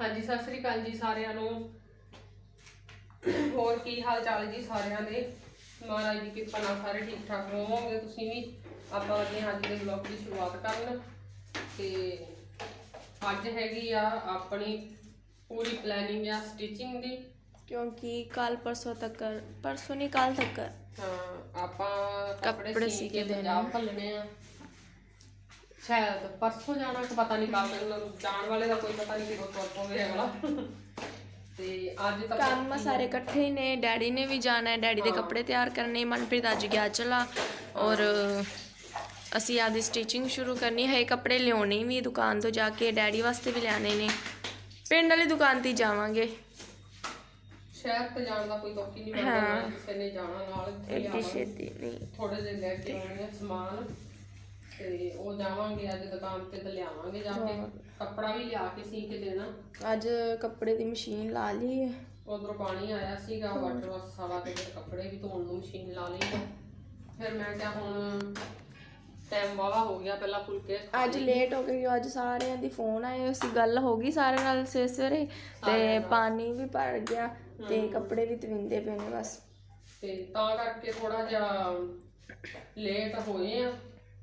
ਹਾਂਜੀ ਸਤਿ ਸ੍ਰੀ ਅਕਾਲ ਜੀ ਸਾਰਿਆਂ ਨੂੰ। ਹੋਰ ਕੀ ਹਾਲ ਚਾਲ ਜੀ ਸਾਰਿਆਂ ਦੇ? ਮਹਾਰਾਜ ਦੀ ਕਿਰਪਾ ਨਾਲ ਸਾਰੇ ਠੀਕ ਠਾਕ ਹੋਵੋਗੇ? ਤੁਸੀਂ ਵੀ? ਆਪਾਂ ਆਪਣੇ ਅੱਜ ਦੇ ਵਲੌਗ ਦੀ ਸ਼ੁਰੂਆਤ ਕਰਨ। ਤੇ ਅੱਜ ਹੈਗੀ ਆ ਆਪਣੀ ਪੂਰੀ ਪਲੈਨਿੰਗ ਆ ਸਟਿਚਿੰਗ ਦੀ। ਕਿਉਂਕਿ ਕੱਲ ਪਰਸੋਂ ਤੱਕ ਪਰਸੋਂ ਨਹੀਂ ਕੱਲ ਤੱਕ। ਹਾਂ ਆਪਾਂ ਕੱਪੜੇ ਸੀ ਕੇ ਪੰਜਾਬ ਭੱਲਣੇ ਆ। ਸ਼ਾਇਦ ਪਰਸੋਂ ਜਾਣਾ ਕਿ ਪਤਾ ਨਹੀਂ ਕਦ ਜਾਣ ਵਾਲੇ ਦਾ ਕੋਈ ਪਤਾ ਨਹੀਂ ਕਿ ਕਦੋਂ ਪਹੁੰਚੇ ਅਗਲਾ। ਤੇ ਅੱਜ ਤਾਂ ਕੰਮ ਸਾਰੇ ਇਕੱਠੇ ਹੀ ਨੇ ਡੈਡੀ ਨੇ ਵੀ ਜਾਣਾ ਹੈ ਡੈਡੀ ਦੇ ਕੱਪੜੇ ਤਿਆਰ ਕਰਨੇ ਮਨਪ੍ਰੀਤ ਅੱਜ ਗਿਆ ਚਲਾ ਔਰ ਅਸੀਂ ਆਦੀ ਸਟਿਚਿੰਗ ਸ਼ੁਰੂ ਕਰਨੀ ਹੈ ਕੱਪੜੇ ਲਿਆਉਣੇ ਵੀ ਦੁਕਾਨ ਤੋਂ ਜਾ ਕੇ ਡੈਡੀ ਵਾਸਤੇ ਵੀ ਲਿਆਣੇ ਨੇ। ਪਿੰਡ ਵਾਲੀ ਦੁਕਾਨ ਤੇ ਜਾਵਾਂਗੇ। ਸ਼ਹਿਰ ਤੇ ਜਾਣ ਦਾ ਕੋਈ ਤੋਕੀ ਨਹੀਂ ਬਣਦਾ ਕਿਸੇ ਨੇ ਜਾਣਾ ਨਾਲ ਇੱਥੇ। ਛੇਤੀ ਨਹੀਂ। ਥੋੜੇ ਜਿਹੇ ਲੈ ਕੇ ਆਉਣੇ ਸਮਾਨ। ਤੇ ਉਹ ਜਾਵਾਂਗੇ ਅੱਜ ਦੁਕਾਨ ਤੇ ਤੇ ਲਿਆਵਾਂਗੇ ਜਾ ਕੇ। ਕੱਪੜਾ ਵੀ ਲਿਆ ਕੇ ਸੀ ਕੇ ਦੇਣਾ। ਅੱਜ ਕੱਪੜੇ ਦੀ ਮਸ਼ੀਨ ਲਾ ਲਈ ਹੈ। ਉਧਰੋਂ ਪਾਣੀ ਆਇਆ ਸੀਗਾ ਵਾਟਰ ਵਾਸ ਸਾਰਾ ਤੇ ਫਿਰ ਕੱਪੜੇ ਵੀ ਧੋਣ ਨੂੰ ਮਸ਼ੀਨ ਲਾ ਲਈ। ਫਿਰ ਮੈਂ ਕਿਹਾ ਹੁਣ ਟਾਈਮ ਵਾਵਾ ਹੋ ਗਿਆ ਪਹਿਲਾਂ ਫੁਲਕੇ ਅੱਜ ਲੇਟ ਹੋ ਗਈ ਅੱਜ ਸਾਰਿਆਂ ਦੀ ਫੋਨ ਆਏ ਹੋਏ ਸੀ ਗੱਲ ਹੋ ਗਈ ਸਾਰਿਆਂ ਨਾਲ ਸਵੇਰੇ ਸਵੇਰੇ ਤੇ ਪਾਣੀ ਵੀ ਭਰ ਗਿਆ ਤੇ ਕੱਪੜੇ ਵੀ ਤਵਿੰਦੇ ਪਏ ਨੇ ਬਸ। ਤੇ ਤਾਂ ਕਰਕੇ ਥੋੜਾ ਜਿਹਾ ਲੇਟ ਹੋਏ ਆ।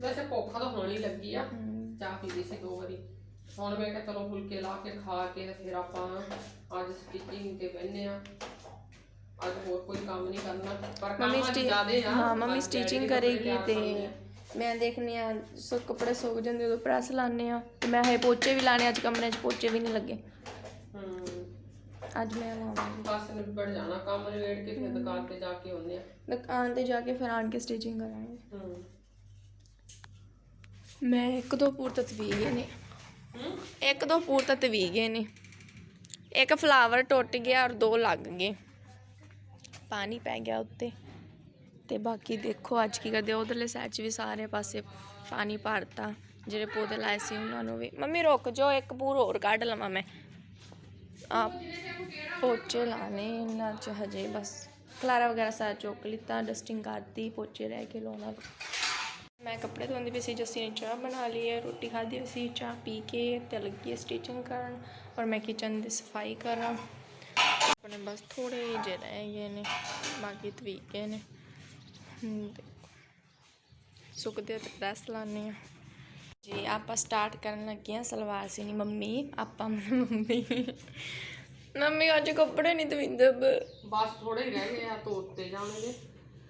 ਵੈਸੇ ਭੁੱਖ ਤਾਂ ਹੋਣੀ ਲੱਗੀ ਆ। ਚਾਹ ਪੀ ਲਈ ਸੀ ਦੋ ਵਾਰੀ। ਹੁਣ ਮੈਂ ਕਿਹਾ ਚਲੋ ਫੁਲਕੇ ਲਾ ਕੇ ਖਾ ਕੇ ਤੇ ਫਿਰ ਆਪਾਂ ਅੱਜ ਸਟਿਚਿੰਗ ਤੇ ਬਹਿਨੇ ਆ। ਅੱਜ ਹੋਰ ਕੋਈ ਕੰਮ ਨਹੀਂ ਕਰਨਾ ਪਰ ਕੰਮ ਅੱਜ ਜ਼ਿਆਦੇ ਆ। ਹਾਂ ਮੰਮੀ ਸਟਿਚਿੰਗ ਕਰੇਗੀ ਤੇ। ਮੈਂ ਦੇਖਨੀ ਆ ਸੋ ਕੱਪੜੇ ਸੁੱਕ ਜਾਂਦੇ ਉਦੋਂ ਪ੍ਰੈਸ ਲਾਣੇ ਆ। ਤੇ ਮੈਂ ਇਹ ਪੋਚੇ ਵੀ ਲਾਣੇ ਅੱਜ ਕਮਰੇ 'ਚ ਪੋਚੇ ਵੀ ਨਹੀਂ ਲੱਗੇ। ਹੂੰ। ਅੱਜ ਮੈਂ ਲਾਵਾਂਗੀ। ਬਸ ਨਿਬੜ ਜਾਣਾ ਕੰਮ ਨਿਬੇੜ ਕੇ ਫਿਰ ਦੁਕਾਨ ਤੇ ਜਾ ਕੇ ਆਉਂਦੇ ਆ। ਦੁਕਾਨ ਤੇ ਜਾ ਕੇ ਫਿਰ ਆਣ ਕੇ ਸਟਿਚਿੰਗ ਕਰਾਂਗੇ। ਹੂੰ। ਮੈਂ ਇੱਕ ਦੋ ਪੂਰਤ ਤਤਵੀ ਗਏ ਨੇ। ਇੱਕ ਦੋ ਪੂਰਤ ਤਤਵੀ ਗਏ ਨੇ। ਇੱਕ ਫਲਾਵਰ ਟੁੱਟ ਗਿਆ ਔਰ ਦੋ ਲੱਗ ਗਏ। ਪਾਣੀ ਪੈ ਗਿਆ ਉੱਤੇ। ਤੇ ਬਾਕੀ ਦੇਖੋ ਅੱਜ ਕੀ ਕਰਦੇ, ਉਧਰਲੇ ਸਾਈਡ 'ਚ ਵੀ ਸਾਰੇ ਪਾਸੇ ਪਾਣੀ ਭਰਤਾ। ਜਿਹੜੇ ਪੌਦੇ ਲਾਏ ਸੀ ਉਹਨਾਂ ਨੂੰ ਵੀ। ਮੰਮੀ ਰੁਕ ਜਾਓ, ਇੱਕ ਪੂਰ ਹੋਰ ਕੱਢ ਲਵਾਂ ਮੈਂ। ਆ ਪੋਚੇ ਲਾਣੇ ਇਹਨਾਂ 'ਚ ਹਜੇ ਬਸ। ਖਲਾਰਾ ਵਗੈਰਾ ਸਾਰਾ ਚੁੱਕ ਲਿੱਤਾ ਡਸਟਿੰਗ ਕਰਤੀ, ਪੋਚੇ ਰਹਿ ਕੇ ਲਾਉਣਾ। ਮੈਂ ਕੱਪੜੇ ਧੋਂਦੀ ਪਈ ਸੀ ਜੱਸੀ ਨੇ ਚਾਹ ਬਣਾ ਲਈ ਹੈ ਰੋਟੀ ਖਾਧੀ ਸੀ ਚਾਹ ਪੀ ਕੇ ਤੇ ਲੱਗੀ ਸਟਿਚਿੰਗ ਕਰਨ ਔਰ ਮੈਂ ਕਿਚਨ ਦੀ ਸਫ਼ਾਈ ਕਰਾਂ। ਆਪਣੇ ਬਸ ਥੋੜੇ ਜਿਹੇ ਰਹਿ ਗਏ ਨੇ, ਬਾਕੀ ਤਵੀਕ ਗਏ ਨੇ। ਸੁੱਕਦੇ ਤੇ ਪ੍ਰੈਸ ਲਾਣੇ ਆ। ਜੀ, ਆਪਾਂ ਸਟਾਰਟ ਕਰਨ ਲੱਗੇ ਆ ਸਲਵਾਰ ਸੀਨੀ ਮੰਮੀ, ਆਪਾਂ ਮੰਮੀ। ਮੰਮੀ, ਅੱਜ ਕੱਪੜੇ ਨਹੀਂ ਧੋਈਂਦੇ ਬਸ ਥੋੜੇ ਹੀ ਰਹਿ ਗਏ ਆ ਧੋਤੇ ਜਾਣੇ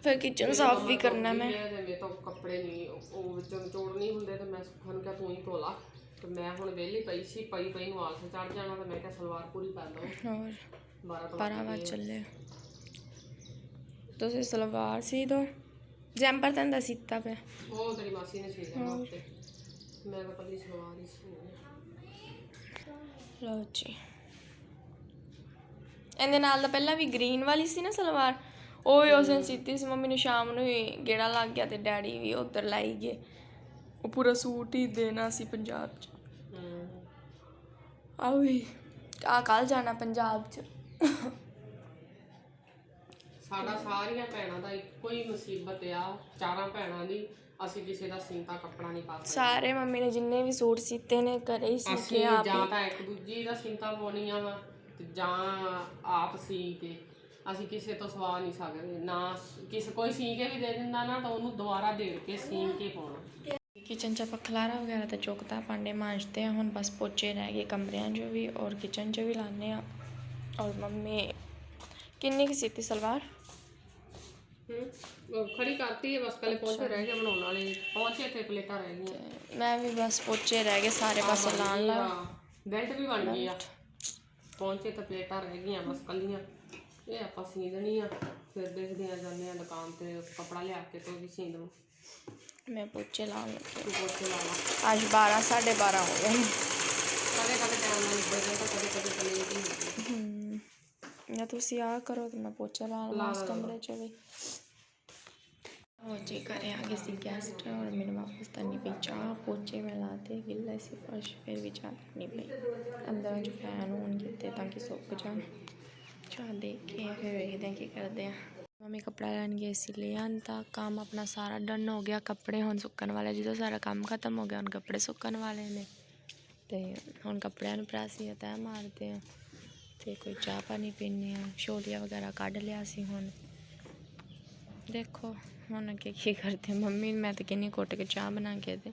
ਫਿਰ ਕਿਚਨ ਸਾਫ਼ ਵੀ ਕਰਨਾ ਮੈਂ। ਤੇ ਮੇਰੇ ਤੋਂ ਕੱਪੜੇ ਨਹੀਂ ਉਹ ਉਹ ਵਿੱਚੋਂ ਨਿਚੋੜ ਨਹੀਂ ਹੁੰਦੇ ਤੇ ਮੈਂ ਸੁਖਨ ਕਿਹਾ ਤੂੰ ਹੀ ਧੋ ਲਾ। ਤੇ ਮੈਂ ਹੁਣ ਵਿਹਲੀ ਪਈ ਸੀ ਪਈ ਪਈ ਨੂੰ ਆਲਸ ਚੜ ਜਾਣਾ ਤੇ ਮੈਂ ਕਿਹਾ ਸਲਵਾਰ ਪੂਰੀ ਕਰ ਲਓ। ਹੋਰ 12 ਤੋਂ ਵਜੇ ਚੱਲੇ। ਤੁਸੀਂ ਸਲਵਾਰ ਸੀ ਦੋ? ਜੈਂਪਰ ਤਾਂ ਦਾ ਸੀਤਾ ਪਿਆ। ਉਹ ਤੇਰੀ ਮਾਸੀ ਨੇ ਸੀ ਉੱਤੇ। ਮੈਂ ਤਾਂ ਪਤਲੀ ਸਲਵਾਰ ਹੀ ਸੀ। ਲਓ ਜੀ। ਇਹਦੇ ਨਾਲ ਤਾਂ ਪਹਿਲਾਂ ਵੀ ਗ੍ਰੀਨ ਵਾਲੀ ਸੀ ਨਾ ਸਲਵਾਰ। ਉਹ ਵੀ ਉਸਨੇ ਸੀਤੀ ਸੀ ਮੰਮੀ ਨੂੰ ਸ਼ਾਮ ਨੂੰ ਹੀ ਗੇੜਾ ਲੱਗ ਗਿਆ ਤੇ ਡੈਡੀ ਵੀ ਉਧਰ ਲਾਈ ਗਏ। ਉਹ ਪੂਰਾ ਸੂਟ ਹੀ ਦੇਣਾ ਸੀ ਪੰਜਾਬ 'ਚ। ਆ ਵੀ ਆ ਕੱਲ ਜਾਣਾ ਪੰਜਾਬ 'ਚ। ਸਾਡਾ ਸਾਰੀਆਂ ਭੈਣਾਂ ਦਾ ਇੱਕੋ ਹੀ ਮੁਸੀਬਤ ਆ ਚਾਰਾਂ ਭੈਣਾਂ ਦੀ ਅਸੀਂ ਕਿਸੇ ਦਾ ਸੀਤਾ ਕੱਪੜਾ ਨਹੀਂ ਪਾ ਸਕਦੇ। ਸਾਰੇ ਮੰਮੀ ਨੇ ਜਿੰਨੇ ਵੀ ਸੂਟ ਸੀਤੇ ਨੇ ਘਰੇ ਹੀ ਸੀ ਅਸੀਂ ਜਾਂ ਤਾਂ ਇੱਕ ਦੂਜੀ ਦਾ ਸੀਤਾ ਪਾਉਣੀਆਂ ਵਾ ਤੇ ਜਾਂ ਆਪ ਸੀ ਕੇ। ਅਸੀਂ ਕਿਸੇ ਤੋਂ ਸਵਾ ਨਹੀਂ ਸਕਦੇ ਨਾ ਕਿਸੇ ਕੋਈ ਸੀ ਕੇ ਵੀ ਦੇ ਦਿੰਦਾ ਨਾ ਤਾਂ ਉਹਨੂੰ ਦੁਬਾਰਾ ਦੇੜ ਕੇ ਸੀ ਕੇ ਪਾਉਣਾ। ਕਿਚਨ ਚ ਆਪਾਂ ਖਲਾਰਾ ਵਗੈਰਾ ਤਾਂ ਚੁੱਕਤਾ ਭਾਂਡੇ ਮਾਂਜਦੇ ਆ ਹੁਣ ਬਸ ਪੋਚੇ ਰਹਿ ਗਏ ਕਮਰਿਆਂ 'ਚ ਵੀ ਔਰ ਕਿਚਨ 'ਚ ਵੀ ਲਾਣੇ ਆ ਔਰ ਮੰਮੀ ਕਿੰਨੀ ਕੀ ਸੀਤੀ ਸਲਵਾਰ? ਹੂੰ ਉਹ ਖੜੀ ਕਰਤੀ ਹੈ ਬਸ ਕੱਲੇ ਪਹੁੰਚੇ ਰਹਿ ਗਏ ਬਣਾਉਣ ਵਾਲੇ ਪਹੁੰਚੇ ਤੇ ਪਲੇਟਾਂ ਰਹਿ ਗਈਆਂ। ਤੇ ਮੈਂ ਵੀ ਬਸ ਪੋਚੇ ਰਹਿ ਗਏ ਸਾਰੇ ਪਾਸੇ ਲਾਣ ਲਾ ਬੈਲਟ ਵੀ ਬਣ ਗਈ ਆ। ਪਹੁੰਚੇ ਤੇ ਪਲੇਟਾਂ ਰਹਿ ਗਈਆਂ ਬਸ ਕੱਲੀਆਂ। ਇਹ ਆਪਾਂ ਸੀ ਦੇਣੀ ਆ ਫਿਰ ਦੇਖਦੇ ਆ ਜਾਂਦੇ ਆ ਦੁਕਾਨ ਤੇ ਕੱਪੜਾ ਲਿਆ ਕੇ ਤੇ ਵੀ ਸੀ ਦਵਾਂ। ਮੈਂ ਪੋਚੇ ਲਾਉਣ ਲੱਗੀ ਤੂੰ ਪੋਚੇ ਲਾ ਲਾ। ਅੱਜ 12 12:30 ਹੋ ਗਏ। ਕਦੇ ਕਦੇ ਟਾਈਮ ਨਾਲ ਨਿਬੜ ਜਾਂਦਾ ਕਦੇ ਕਦੇ ਤਾਂ ਲੇਟ ਹੀ ਹੋ ਜਾਂਦਾ ਹਮ ਜਾਂ ਤੁਸੀਂ ਆ ਕਰੋ ਤੇ ਮੈਂ ਪੋਚਾ ਲਾ ਲਵਾਂ ਉਸ ਕਮਰੇ 'ਚ ਵੀ। ਉਹ ਜੀ ਘਰੇ ਆ ਗਏ ਸੀ ਗੈਸਟ ਔਰ ਮੈਨੂੰ ਵਾਪਸ ਕਰਨੀ ਪਈ। ਚਾਹ ਪੋਚੇ ਮੈਂ ਲਾਤੇ ਗਿੱਲੇ ਸੀ ਫਰਸ਼ ਫਿਰ ਵੀ ਚਾਹ ਕਰਨੀ ਪਈ। ਅੰਦਰ ਜੋ ਫੈਨ ਔਨ ਕੀਤੇ ਤਾਂ ਕਿ ਸੁੱਕ ਜਾਣ। ਚਾਹ ਦੇਖ ਫਿਰ ਵੇਖਦੇ ਹਾਂ ਕੀ ਕਰਦੇ ਆ ਮੰਮੀ ਕੱਪੜਾ ਲੈਣ ਗਏ ਸੀ, ਲੈ ਆਂਦਾ। ਕੰਮ ਆਪਣਾ ਸਾਰਾ ਡਨ ਹੋ ਗਿਆ। ਕੱਪੜੇ ਹੁਣ ਸੁੱਕਣ ਵਾਲੇ, ਜਦੋਂ ਸਾਰਾ ਕੰਮ ਖਤਮ ਹੋ ਗਿਆ, ਹੁਣ ਕੱਪੜੇ ਸੁੱਕਣ ਵਾਲੇ ਨੇ। ਤੇ ਹੁਣ ਕੱਪੜਿਆਂ ਨੂੰ ਪ੍ਰੈਸ ਜਾਂ ਤੈਅ ਮਾਰਦੇ ਆ ਤੇ ਕੋਈ ਚਾਹ ਪਾਣੀ ਪੀਣੇ ਆ ਛੋਲੀਆਂ ਵਗੈਰਾ ਕੱਢ ਲਿਆ ਸੀ ਹੁਣ। ਦੇਖੋ, ਹੁਣ ਅੱਗੇ ਕੀ ਕਰਦੇ ਮੰਮੀ, ਮੈਂ ਤਾਂ ਕਿੰਨੀ ਕੁੱਟ ਕੇ ਚਾਹ ਬਣਾ ਕੇ ਦੇ।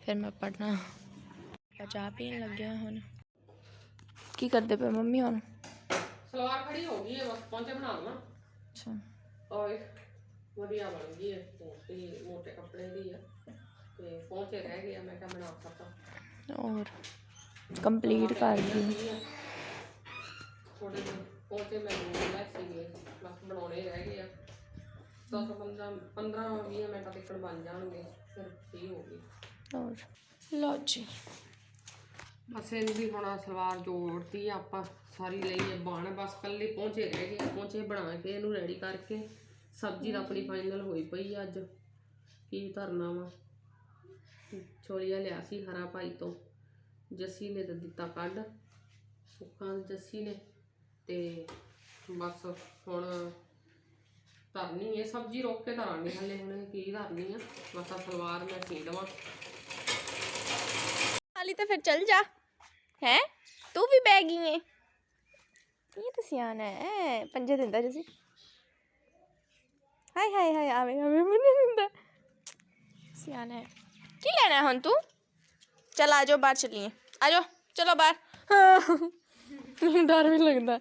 ਫਿਰ ਮੈਂ ਪੜਨਾ ਚਾਹ ਪੀਣ ਲੱਗਿਆ ਹੁਣ। ਕੀ ਕਰਦੇ ਪਏ ਮੰਮੀ ਹੁਣ? ਸਲਵਾਰ ਖੜੀ ਹੋ ਗਈ ਹੈ ਬਸ ਪਹੁੰਚੇ ਬਣਾ ਲਵਾਂ। ਅੱਛਾ। ਓਏ ਵਧੀਆ ਬਣ ਗਈ ਹੈ ਤੇ ਮੋਟੇ ਕੱਪੜੇ ਦੀ ਹੈ। ਤੇ ਪਹੁੰਚੇ ਰਹਿ ਗਏ ਆ ਮੈਂ ਕਿਹਾ ਬਣਾ ਸਕਦਾ। ਔਰ ਕੰਪਲੀਟ ਕਰ ਗਈ ਥੋੜੇ ਜਿਹੇ ਪਹੁੰਚੇ ਮੈਨੂੰ ਲੈ ਸੀਗੇ ਬਸ ਬਣਾਉਣੇ ਰਹਿ ਗਏ ਆ। 10 15 15 20 ਮਿੰਟ ਤੱਕ ਬਣ ਜਾਣਗੇ ਫਿਰ ਫ੍ਰੀ ਹੋ ਗਈ। ਔਰ ਲਓ ਜੀ। ਬਸ ਇਹਨੂੰ ਵੀ ਹੁਣ ਸਲਵਾਰ ਜੋੜਤੀ ਆ ਆਪਾਂ। ਸਾਰੀ ਲਈ ਹੈ, ਬਣ ਬਸ ਕੱਲੇ ਪਹੁੰਚੇ ਰਹਿ ਗਏ, ਪਹੁੰਚੇ ਬਣਾ ਕੇ ਇਹਨੂੰ ਰੈਡੀ ਕਰਕੇ। ਸਬਜ਼ੀ ਤਾਂ ਆਪਣੀ ਫਾਈਨਲ ਹੋਈ ਪਈ ਆ ਅੱਜ। ਕੀ ਧਰਨਾ ਵਾ? ਛੋਲੀਆ ਲਿਆ ਸੀ ਹਰਾ ਭਾਈ ਤੋਂ। ਜੱਸੀ ਨੇ ਤਾਂ ਦਿੱਤਾ ਕੱਢ। ਸੁੱਖਾਂ ਜੱਸੀ ਨੇ। ਤੇ ਬਸ ਹੁਣ ਧਰਨੀ ਹੈ ਸਬਜ਼ੀ ਰੋਕ ਕੇ ਧਰਾਂਗੇ ਹਲੇ ਹੁਣ, ਕੀ ਧਰਨੀ ਆ? ਬਸ ਆਹ ਸਲਵਾਰ ਮੈਂ ਸੀ ਲਵਾਂ। ਹਾਲੀ ਤਾਂ ਫਿਰ ਚੱਲ ਜਾ। ਹੈ? ਤੂੰ ਵੀ ਬਹਿ ਗਈ ਏ। ਇਹ ਤਾਂ ਸਿਆਣਾ ਹੈ ਪੰਜੇ ਦਿੰਦਾ ਜਸੀ ਹਾਏ ਹਾਏ ਹਾਏ ਆਵੇ ਆਵੇ ਮੈਨੂੰ ਦਿੰਦਾ ਸਿਆਣਾ ਹੈ ਕੀ ਲੈਣਾ ਹੈ ਹੁਣ ਤੂੰ ਚਲ ਆ ਜਾਓ ਬਾਹਰ ਚਲੀਏ ਆ ਜਾਓ ਚਲੋ ਬਾਹਰ ਮੈਨੂੰ ਡਰ ਵੀ ਲੱਗਦਾ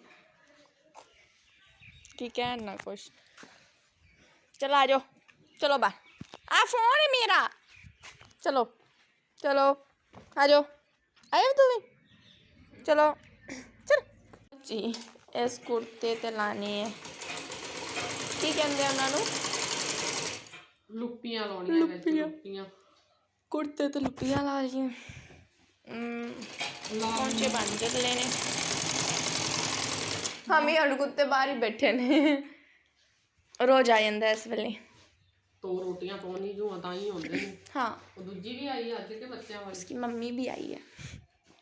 ਕੀ ਕਹਿਣ ਨਾ ਕੁਛ ਚਲ ਆ ਜਾਓ ਚਲੋ ਬਾਹਰ ਆ ਫੋਨ ਹੈ ਮੇਰਾ ਚਲੋ ਚਲੋ ਆ ਜਾਓ ਆਇਓ ਤੂੰ ਵੀ ਚਲੋ ਚਲ ਜੀ ਇਸ ਕੁੜਤੇ ਤੇ ਲਾਣੇ ਹੈ ਕੀ ਕਹਿੰਦੇ ਆ ਉਹਨਾਂ ਨੂੰ? ਲੁੱਪੀਆਂ ਲਾਉਣੀਆਂ ਵਿੱਚ ਲੁੱਪੀਆਂ। ਕੁੜਤੇ ਤੇ ਲੁੱਪੀਆਂ ਲਾ ਲਈਆਂ। ਹਮ ਪਹੁੰਚੇ ਬਣ ਚੱਲੇ ਨੇ। ਹਮੇ ਹੁਣ ਕੁੱਤੇ ਬਾਹਰ ਹੀ ਬੈਠੇ ਨੇ। ਰੋਜ਼ ਆ ਜਾਂਦਾ ਇਸ ਵੇਲੇ। ਦੋ ਰੋਟੀਆਂ ਪਾਉਣੀ ਜੋ ਤਾਂ ਹੀ ਹੁੰਦੇ ਨੇ। ਹਾਂ। ਉਹ ਦੂਜੀ ਵੀ ਆਈ ਅੱਜ ਕੇ ਬੱਚਿਆਂ ਵਾਲੀ? ਉਸकी ਮੰਮੀ ਵੀ ਆਈ ਹੈ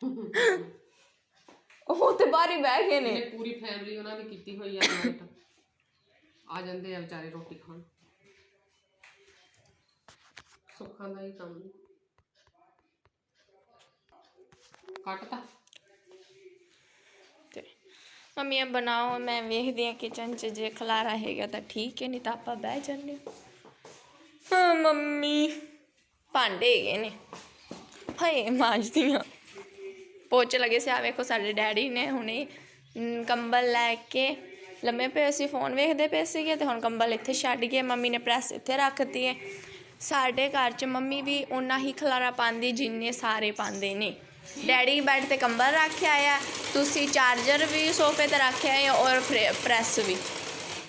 ਉਹ ਤੇ ਬਾਹਰ ਹੀ ਬਹਿ ਗਏ ਨੇ। ਇਹਨੇ ਪੂਰੀ ਫੈਮਿਲੀ ਉਹਨਾਂ ਦੀ ਕੀਤੀ ਹੋਈ ਆ ਨਾਈਟ ਆ ਜਾਂਦੇ ਆ ਵਿਚਾਰੇ ਰੋਟੀ ਖਾਣ। ਸੁੱਖਾਂ ਦਾ ਹੀ ਕੰਮ ਕੱਟਤਾ। ਤੇ ਮੰਮੀ ਆ ਬਣਾਓ ਮੈਂ ਵੇਖਦੀ ਆ ਕਿਚਨ 'ਚ ਜੇ ਖਲਾਰਾ ਹੈਗਾ ਤਾਂ ਠੀਕ ਹੈ ਨਹੀਂ ਤਾਂ ਆਪਾਂ ਬਹਿ ਜਾਂਦੇ ਹਾਂ। ਹਾਂ ਮੰਮੀ ਭਾਂਡੇ ਹੈਗੇ ਨੇ। ਹਾਏ ਮਾਂਜਦੀ ਆ ਪੋਚੇ ਲੱਗੇ ਸੀ ਆ ਵੇਖੋ ਸਾਡੇ ਡੈਡੀ ਨੇ ਹੁਣੇ ਕੰਬਲ ਲੈ ਕੇ ਲੰਮੇ ਪਏ ਸੀ, ਫੋਨ ਵੇਖਦੇ ਪਏ ਸੀਗੇ ਤੇ ਹੁਣ ਕੰਬਲ ਇੱਥੇ ਛੱਡ ਗਏ, ਮੰਮੀ ਨੇ ਪ੍ਰੈਸ ਇੱਥੇ ਰੱਖਤੀ ਹੈ ਸਾਡੇ ਘਰ 'ਚ ਮੰਮੀ ਵੀ ਓਨਾ ਹੀ ਖਲਾਰਾ ਪਾਉਂਦੀ ਜਿੰਨੇ ਸਾਰੇ ਪਾਉਂਦੇ ਨੇ। ਡੈਡੀ ਬੈੱਡ ਤੇ ਕੰਬਲ ਰੱਖਿਆ ਆ, ਤੁਸੀਂ ਚਾਰਜਰ ਵੀ ਸੋਫੇ ਤੇ ਰੱਖਿਆ ਹੈ ਔਰ ਪ੍ਰੈਸ ਵੀ।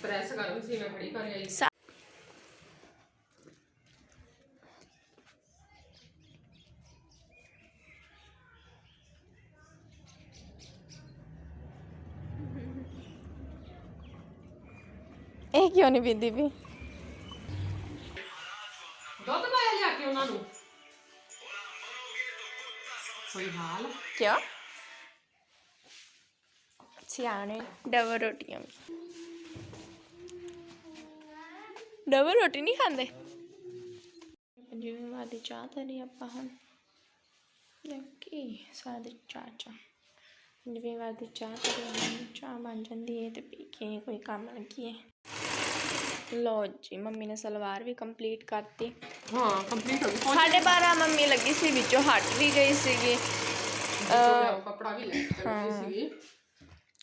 ਪ੍ਰੈਸ ਕਰ ਸੀ ਮੈਂ ਖੜੀ ਕਰ ਆਈ ਇਹ ਕਿਉਂ ਨਹੀਂ ਪੀਂਦੀ ਵੀ? ਦੁੱਧ ਪਾਇਆ ਲਿਆ ਕੇ ਉਹਨਾਂ ਨੂੰ। ਕੋਈ ਹਾਲ? ਕਿਉਂ? ਸਿਆਣੇ ਡਬਲ ਰੋਟੀਆਂ। ਡਬਲ ਰੋਟੀ ਨਹੀਂ ਖਾਂਦੇ? ਪੰਜਵੀਂ ਵਾਰ ਦੀ ਚਾਹ ਤਾਂ ਨਹੀਂ ਆਪਾਂ ਹੁਣ। ਕੀ ਸਾਦੇ ਚਾਹ ਚਾਹ ਪੰਜਵੀਂ ਵਾਰ ਦੀ ਚਾਹ ਤਾਂ ਨਹੀਂ ਚਾਹ ਬਣ ਜਾਂਦੀ ਹੈ ਤੇ ਪੀ ਕੇ ਕੋਈ ਕੰਮ ਲੱਗੀ ਹੈ ਲੋ ਜੀ ਮੰਮੀ ਨੇ ਸਲਵਾਰ ਵੀ ਕੰਪਲੀਟ ਕਰਤੀ। ਹਾਂ ਕੰਪਲੀਟ ਹੋ ਗਈ। ਪਹੁੰਚ ਸਾਢੇ 12 ਮੰਮੀ ਲੱਗੀ ਸੀ ਵਿੱਚੋਂ ਹਟ ਵੀ ਗਈ ਸੀਗੀ। ਕੱਪੜਾ ਵੀ ਲੈ ਕੇ ਗਈ ਸੀਗੀ।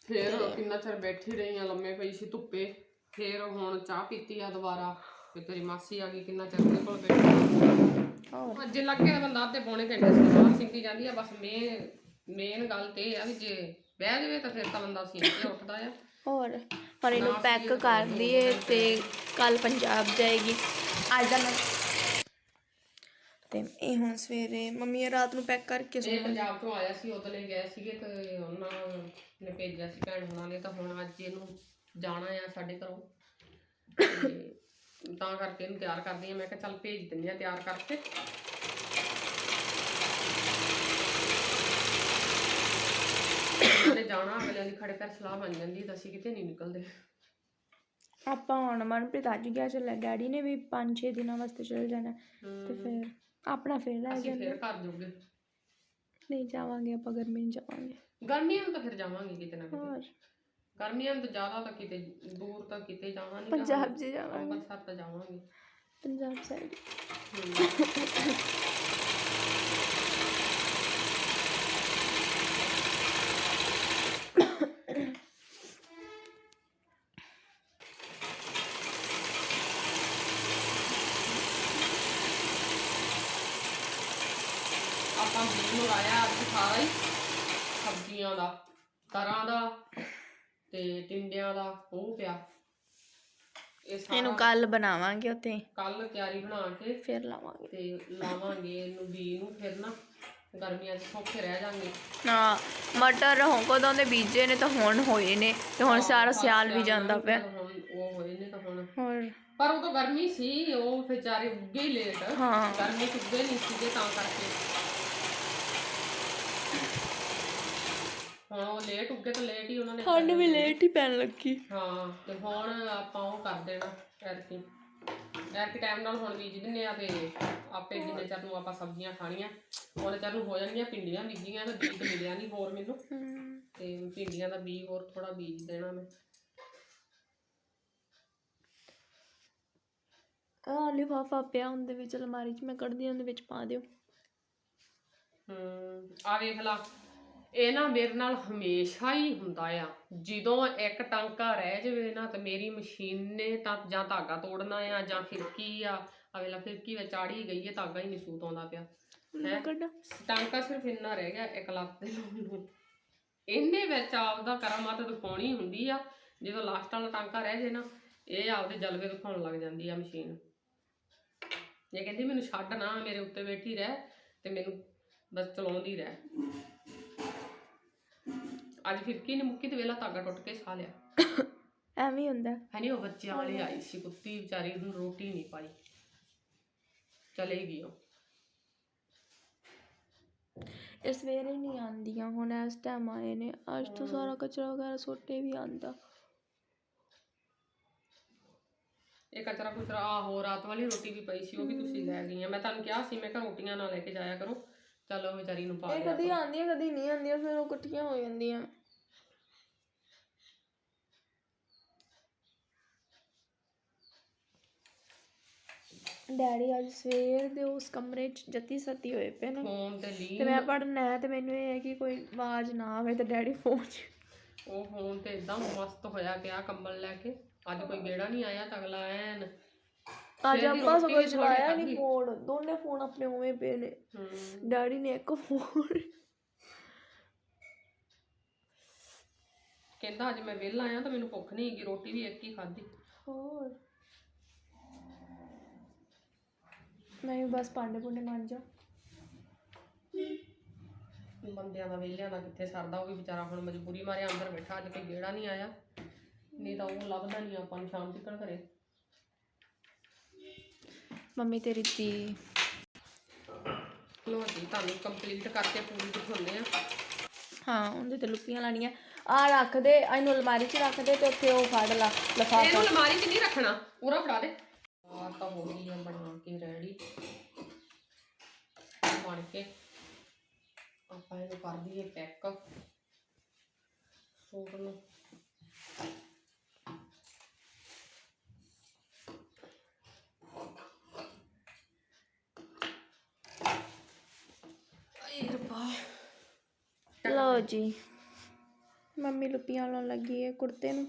ਫਿਰ ਕਿੰਨਾ ਚਿਰ ਬੈਠੀ ਰਹੀ ਆ ਲੰਮੇ ਪਈ ਸੀ ਧੁੱਪੇ। ਫਿਰ ਹੁਣ ਚਾਹ ਪੀਤੀ ਆ ਦੁਬਾਰਾ। ਤੇ ਤੇਰੀ ਮਾਸੀ ਆ ਗਈ ਕਿੰਨਾ ਚਿਰ ਉਹਦੇ ਕੋਲ ਬੈਠੀ ਹੋਰ। ਅੱਜ ਲੱਗੇ ਤਾਂ ਬੰਦਾ ਅੱਧੇ ਪੌਣੇ ਘੰਟੇ ਸਲਵਾਰ ਸਿੰਕੀ ਜਾਂਦੀ ਆ ਬਸ ਮੇਨ ਮੇਨ ਗੱਲ ਤੇ ਆ ਵੀ ਜੇ ਬਹਿ ਜਾਵੇ ਤਾਂ ਫਿਰ ਤਾਂ ਬੰਦਾ ਸੀਨ ਕੇ ਉੱਠਦਾ ਆ। ਹੋਰ। ਹੁਣ ਇਹਨੂੰ ਪੈਕ ਕਰ ਦਈਏ ਤੇ ਕੱਲ ਪੰਜਾਬ ਜਾਏਗੀ। ਅੱਜ ਦਾ ਤੇ ਇਹ ਹੁਣ ਸਵੇਰੇ ਮੰਮੀ ਰਾਤ ਨੂੰ ਪੈਕ ਕਰਕੇ ਸੋ ਇਹ ਪੰਜਾਬ ਤੋਂ ਆਇਆ ਸੀ ਉਦੋਂ ਗਏ ਸੀਗੇ ਤੇ ਉਹਨਾਂ ਨੇ ਭੇਜਿਆ ਸੀ ਭੈਣ ਹੁਣਾਂ ਨੇ ਤਾਂ ਹੁਣ ਅੱਜ ਇਹਨੂੰ ਜਾਣਾ ਆ ਸਾਡੇ ਘਰੋਂ। ਤੇ ਤਾਂ ਕਰਕੇ ਇਹਨੂੰ ਤਿਆਰ ਕਰਦੀ ਆ। ਮੈਂ ਕਿਹਾ ਚੱਲ ਭੇਜ ਦਿੰਦੀ ਆ ਤਿਆਰ ਕਰਕੇ। ਉਹਨੇ ਜਾਣਾ ਅਗਲਿਆਂ ਦੀ ਖੜੇ ਪੈਰ ਸਲਾਹ ਬਣ ਜਾਂਦੀ ਤਾਂ ਅਸੀਂ ਕਿਤੇ ਨਹੀਂ ਨਿਕਲਦੇ। ਆਪਾਂ ਹੁਣ ਮਨਪ੍ਰੀਤ ਅੱਜ ਗਿਆ ਚੱਲਿਆ ਡੈਡੀ ਨੇ ਵੀ 5-6 ਦਿਨਾਂ ਵਾਸਤੇ ਚਲ ਜਾਣਾ ਤੇ ਫਿਰ ਆਪਣਾ ਫਿਰ ਰਹਿ ਅਸੀਂ ਜਾਂਦਾ ਫਿਰ ਘਰ ਜੋਗੇ ਨਹੀਂ ਜਾਵਾਂਗੇ ਆਪਾਂ ਗਰਮੀ ਨੂੰ ਜਾਵਾਂਗੇ। ਗਰਮੀਆਂ ਨੂੰ ਤਾਂ ਫਿਰ ਜਾਵਾਂਗੇ ਕਿਤੇ ਨਾ ਕਿਤੇ। ਹੋਰ? ਗਰਮੀਆਂ ਨੂੰ ਤਾਂ ਜ਼ਿਆਦਾ ਤਾਂ ਕਿਤੇ ਦੂਰ ਤਾਂ ਕਿਤੇ ਜਾਵਾਂਗੇ ਪੰਜਾਬ 'ਚ ਜਾਵਾਂਗੇ। ਅੰਮ੍ਰਿਤਸਰ ਤਾਂ ਜਾਵਾਂਗੇ। ਪੰਜਾਬ ਸਾਈਡ ਆਪਾਂ ਬੀਜ ਮੰਗਾਇਆ ਅੱਜ ਸਾਰਾ ਹੀ। ਸਬਜ਼ੀਆਂ ਦਾ ਤਰਾਂ ਦਾ ਤੇ ਟਿੰਡਿਆਂ ਦਾ ਉਹ ਪਿਆ। ਇਹ ਇਹਨੂੰ ਕੱਲ ਬਣਾਵਾਂਗੇ ਉੱਥੇ। ਕੱਲ ਤਿਆਰੀ ਬਣਾ ਕੇ ਫਿਰ ਲਾਵਾਂਗੇ। ਤੇ ਲਾਵਾਂਗੇ ਇਹਨੂੰ ਬੀ ਨੂੰ ਫਿਰ ਨਾ ਗਰਮੀਆਂ 'ਚ ਸੌਖੇ ਰਹਿ ਜਾਣਗੇ ਹਾਂ ਮਟਰ ਹੁਣ ਕਦੋਂ ਦੇ ਬੀਜੇ ਨੇ ਤਾਂ ਹੁਣ ਹੋਏ ਨੇ ਤੇ ਹੁਣ ਸਾਰਾ ਸਿਆਲ ਵੀ ਜਾਂਦਾ ਪਿਆ। ਹੁਣ ਉਹ ਹੋਏ ਨੇ ਤਾਂ ਹੁਣ। ਹੋਰ। ਪਰ ਉਹ ਤਾਂ ਗਰਮੀ ਸੀ ਉਹ ਵਿਚਾਰੇ ਉੱਗੇ ਹੀ ਲੇਟ ਹਾਂ। ਗਰਮੀ ਚ ਉੱਗੇ ਨਹੀਂ ਸੀਗੇ ਤਾਂ ਕਰਕੇ। ਹੁਣ ਉਹ ਲੇਟ ਉੱਗੇ ਤਾਂ ਲੇਟ ਹੀ ਉਹਨਾਂ ਨੇ ਠੰਡ ਵੀ ਲੇਟ ਹੀ ਪੈਣ ਲੱਗੀ। ਹਾਂ ਤੇ ਹੁਣ ਆਪਾਂ ਉਹ ਕਰ ਦੇਣਾ ਐਰਕੀ ਐਰਕੀ ਟਾਈਮ ਨਾਲ ਹੁਣ ਬੀਜ ਦਿੰਨੇ ਆ ਤੇ ਆਪੇ ਜਿੰਨੇ ਚਿਰ ਨੂੰ ਆਪਾਂ ਸਬਜ਼ੀਆਂ ਖਾਣੀਆਂ ਉਹਨੇ ਚਿਰ ਨੂੰ ਹੋ ਜਾਣਗੀਆਂ ਪਿੰਡੀਆਂ ਬੀਜੀਆਂ ਤਾਂ ਬੀਜ ਮਿਲਿਆ ਨਹੀਂ ਹੋਰ ਮੈਨੂੰ। ਤੇ ਪਿੰਡੀਆਂ ਦਾ ਬੀਜ ਹੋਰ ਥੋੜਾ ਬੀਜ ਦੇਣਾ ਮੈਂ। ਆਹ ਲਿਫਾਫਾ ਪਿਆ ਉਹਦੇ ਵਿੱਚ ਅਲਮਾਰੀ 'ਚ ਮੈਂ ਕੱਢਦੀ ਹਾਂ ਉਹਦੇ ਵਿੱਚ ਪਾ ਦਿਓ। ਹਮ ਆ ਵੇਖ ਲਾ। ਇਹ ਨਾ ਮੇਰੇ ਨਾਲ ਹਮੇਸ਼ਾ ਹੀ ਹੁੰਦਾ ਆ। ਜਦੋਂ ਇੱਕ ਟਾਂਕਾ ਰਹਿ ਜਾਵੇ ਨਾ ਤੇ ਮੇਰੀ ਮਸ਼ੀਨ ਨੇ ਤਾਂ ਜਾਂ ਧਾਗਾ ਤੋੜਨਾ ਆ ਜਾਂ ਫਿਰਕੀ ਆ ਆ ਵੇਖ ਲਾ ਫਿਰਕੀ ਵਿੱਚ ਆੜੀ ਗਈ ਹੈ ਧਾਗਾ ਹੀ ਨਹੀਂ ਸੂਤ ਆਉਂਦਾ ਪਿਆ। ਕੱਢਾਂ। ਟਾਂਕਾ ਸਿਰਫ ਇੰਨਾ ਰਹਿ ਗਿਆ ਇੱਕ ਲੱਖ ਦੇ ਨੂੰ। ਇਹਨੇ ਵਿੱਚ ਆਪਦਾ ਕਰਾਮਾਤ ਦਿਖਾਉਣੀ ਹੁੰਦੀ ਆ ਜਦੋਂ ਲਾਸਟ ਵਾਲਾ ਟਾਂਕਾ ਰਹਿ ਜੇ ਨਾ ਇਹ ਆਪਦੇ ਜਲਵੇ ਦਿਖਾਉਣ ਲੱਗ ਜਾਂਦੀ ਆ ਮਸ਼ੀਨ। ਇਹ ਕਹਿੰਦੀ ਮੈਨੂੰ ਛੱਡ ਨਾ ਮੇਰੇ ਉੱਤੇ ਬੈਠੀ ਰਹਿ ਤੇ ਮੈਨੂੰ ਬਸ ਚਲਾਉਂਦੀ ਰਹਿ। ਅੱਜ ਫਿਰਕੀ ਨੇ ਮੁੱਕੀ ਤੇ ਵੇਲਾ ਧਾਗਾ ਟੁੱਟ ਕੇ ਖਾ ਲਿਆ। ਐਵੇਂ ਹੀ ਹੁੰਦਾ। ਹੈ ਨੀ ਉਹ ਬੱਚਿਆਂ ਵਾਲੀ ਆਈ ਸੀ ਕੁੱਤੀ ਵਿਚਾਰੀ ਨੂੰ ਰੋਟੀ ਨਹੀਂ ਪਾਈ। ਚਲੇ ਗਈ ਉਹ। ਇਹ ਸਵੇਰੇ ਨਹੀਂ ਆਉਂਦੀਆਂ ਹੁਣ ਇਸ ਟਾਈਮ ਆਏ ਨੇ। ਅੱਜ ਤੋਂ ਸਾਰਾ ਕਚਰਾ ਵਗੈਰਾ ਸੋਟੇ ਵੀ ਆਂਦਾ ਇਹ ਕਚਰਾ ਕੁਚਰਾ ਆਹੋ ਰਾਤ ਵਾਲੀ ਰੋਟੀ ਵੀ ਪਈ ਸੀ ਉਹ ਵੀ ਤੁਸੀਂ ਲੈ ਗਈਆਂ। ਮੈਂ ਤੁਹਾਨੂੰ ਕਿਹਾ ਸੀ ਮੈਂ ਕਿਹਾ ਰੋਟੀਆਂ ਨਾ ਲੈ ਕੇ ਜਾਇਆ ਕਰੋ। ਚਲੋ ਵਿਚਾਰੀ ਨੂੰ ਪਾ ਇਹ ਲਿਆ ਕਦੀ ਆਉਂਦੀਆਂ ਕਦੀ ਨਹੀਂ ਆਉਂਦੀਆਂ ਫਿਰ ਉਹ ਇਕੱਠੀਆਂ ਹੋ ਜਾਂਦੀਆਂ। ਡੈਡੀ ਅੱਜ ਸਵੇਰ ਦੇ ਉਸ ਕਮਰੇ 'ਚ ਜੱਤੀ ਸੱਤੀ ਹੋਏ ਪਏ ਨੇ। ਫੋਨ ਤੇ ਤੇ ਮੈਂ ਪੜ੍ਹਨਾ ਹੈ ਤੇ ਮੈਨੂੰ ਇਹ ਹੈ ਕਿ ਕੋਈ ਆਵਾਜ਼ ਨਾ ਆਵੇ ਤੇ ਡੈਡੀ ਫੋਨ 'ਚ। ਉਹ ਫੋਨ ਤੇ ਇਦਾਂ ਮਸਤ ਹੋਇਆ ਪਿਆ ਕੰਬਲ ਲੈ ਕੇ। ਅੱਜ ਕੋਈ ਗੇੜਾ ਨਹੀਂ ਆਇਆ ਤਾਂ ਅਗਲਾ ਐਨ ਅੱਜ ਆਪਾਂ ਸਗੋਂ ਚਲਾਇਆ। ਨਹੀਂ ਫੋਨ ਦੋਨੇ ਫੋਨ ਆਪਣੇ ਉਵੇਂ ਪਏ ਨੇ। ਡੈਡੀ ਨੇ ਇੱਕ ਫੋਨ ਕਹਿੰਦਾ ਅੱਜ ਮੈਂ ਵਿਹਲਾ ਆਇਆ ਤਾਂ ਮੈਨੂੰ ਭੁੱਖ ਨਹੀਂ ਹੈਗੀ ਰੋਟੀ ਵੀ ਇੱਕ ਹੀ ਖਾਧੀ। ਹੋਰ? ਮੈਂ ਵੀ ਬਸ ਭਾਂਡੇ ਭੁੰਡੇ ਮਾਂਜਾਂ ਬੰਦਿਆਂ ਦਾ ਵਿਹਲਿਆਂ ਦਾ ਕਿੱਥੇ ਸਰਦਾ ਉਹ ਵੀ ਵਿਚਾਰਾ ਹੁਣ ਮਜਬੂਰੀ ਮਾਰੇ ਅੰਦਰ ਬੈਠਾ ਅੱਜ ਕੋਈ ਗੇੜਾ ਨਹੀਂ ਆਇਆ। ਨਹੀਂ ਤਾਂ ਉਹ ਲੱਭਦਾ ਨਹੀਂ ਆਪਾਂ ਨੂੰ ਸ਼ਾਮ ਤੱਕ ਘਰੇ। ਮੰਮੀ ਤੇਰੀ ਦੀ ਲੋ ਜੀ ਤੁਹਾਨੂੰ ਕੰਪਲੀਟ ਕਰਕੇ ਪੂਰੀ ਦਿਖਾਉਂਦੇ ਆ ਹਾਂ ਉਹਦੇ ਤੇ ਲੁੱਪੀਆਂ ਲਾਣੀਆਂ ਆ ਰੱਖ ਦੇ ਇਹਨੂੰ ਅਲਮਾਰੀ 'ਚ ਰੱਖ ਦੇ ਤੇ ਉੱਥੇ ਉਹ ਫੜ ਲਾ ਲਫਾਫਾ। ਇਹਨੂੰ ਅਲਮਾਰੀ 'ਚ ਨਹੀਂ ਰੱਖਣਾ ਪੂਰਾ ਫੜਾ ਦੇ। ਆ ਤਾਂ ਹੋ ਗਈ ਆ ਬਣਾ ਕੇ ਰੈਡੀ ਬਣ ਕੇ ਆਪਾਂ ਇਹਨੂੰ ਕਰ ਦਈਏ ਪੈਕ ਸੂਟ ਨੂੰ। ਜੀ। ਮੰਮੀ ਲੁੱਪੀਆਂ ਲਾਉਣ ਲੱਗੀ ਹੈ ਕੁੜਤੇ ਨੂੰ।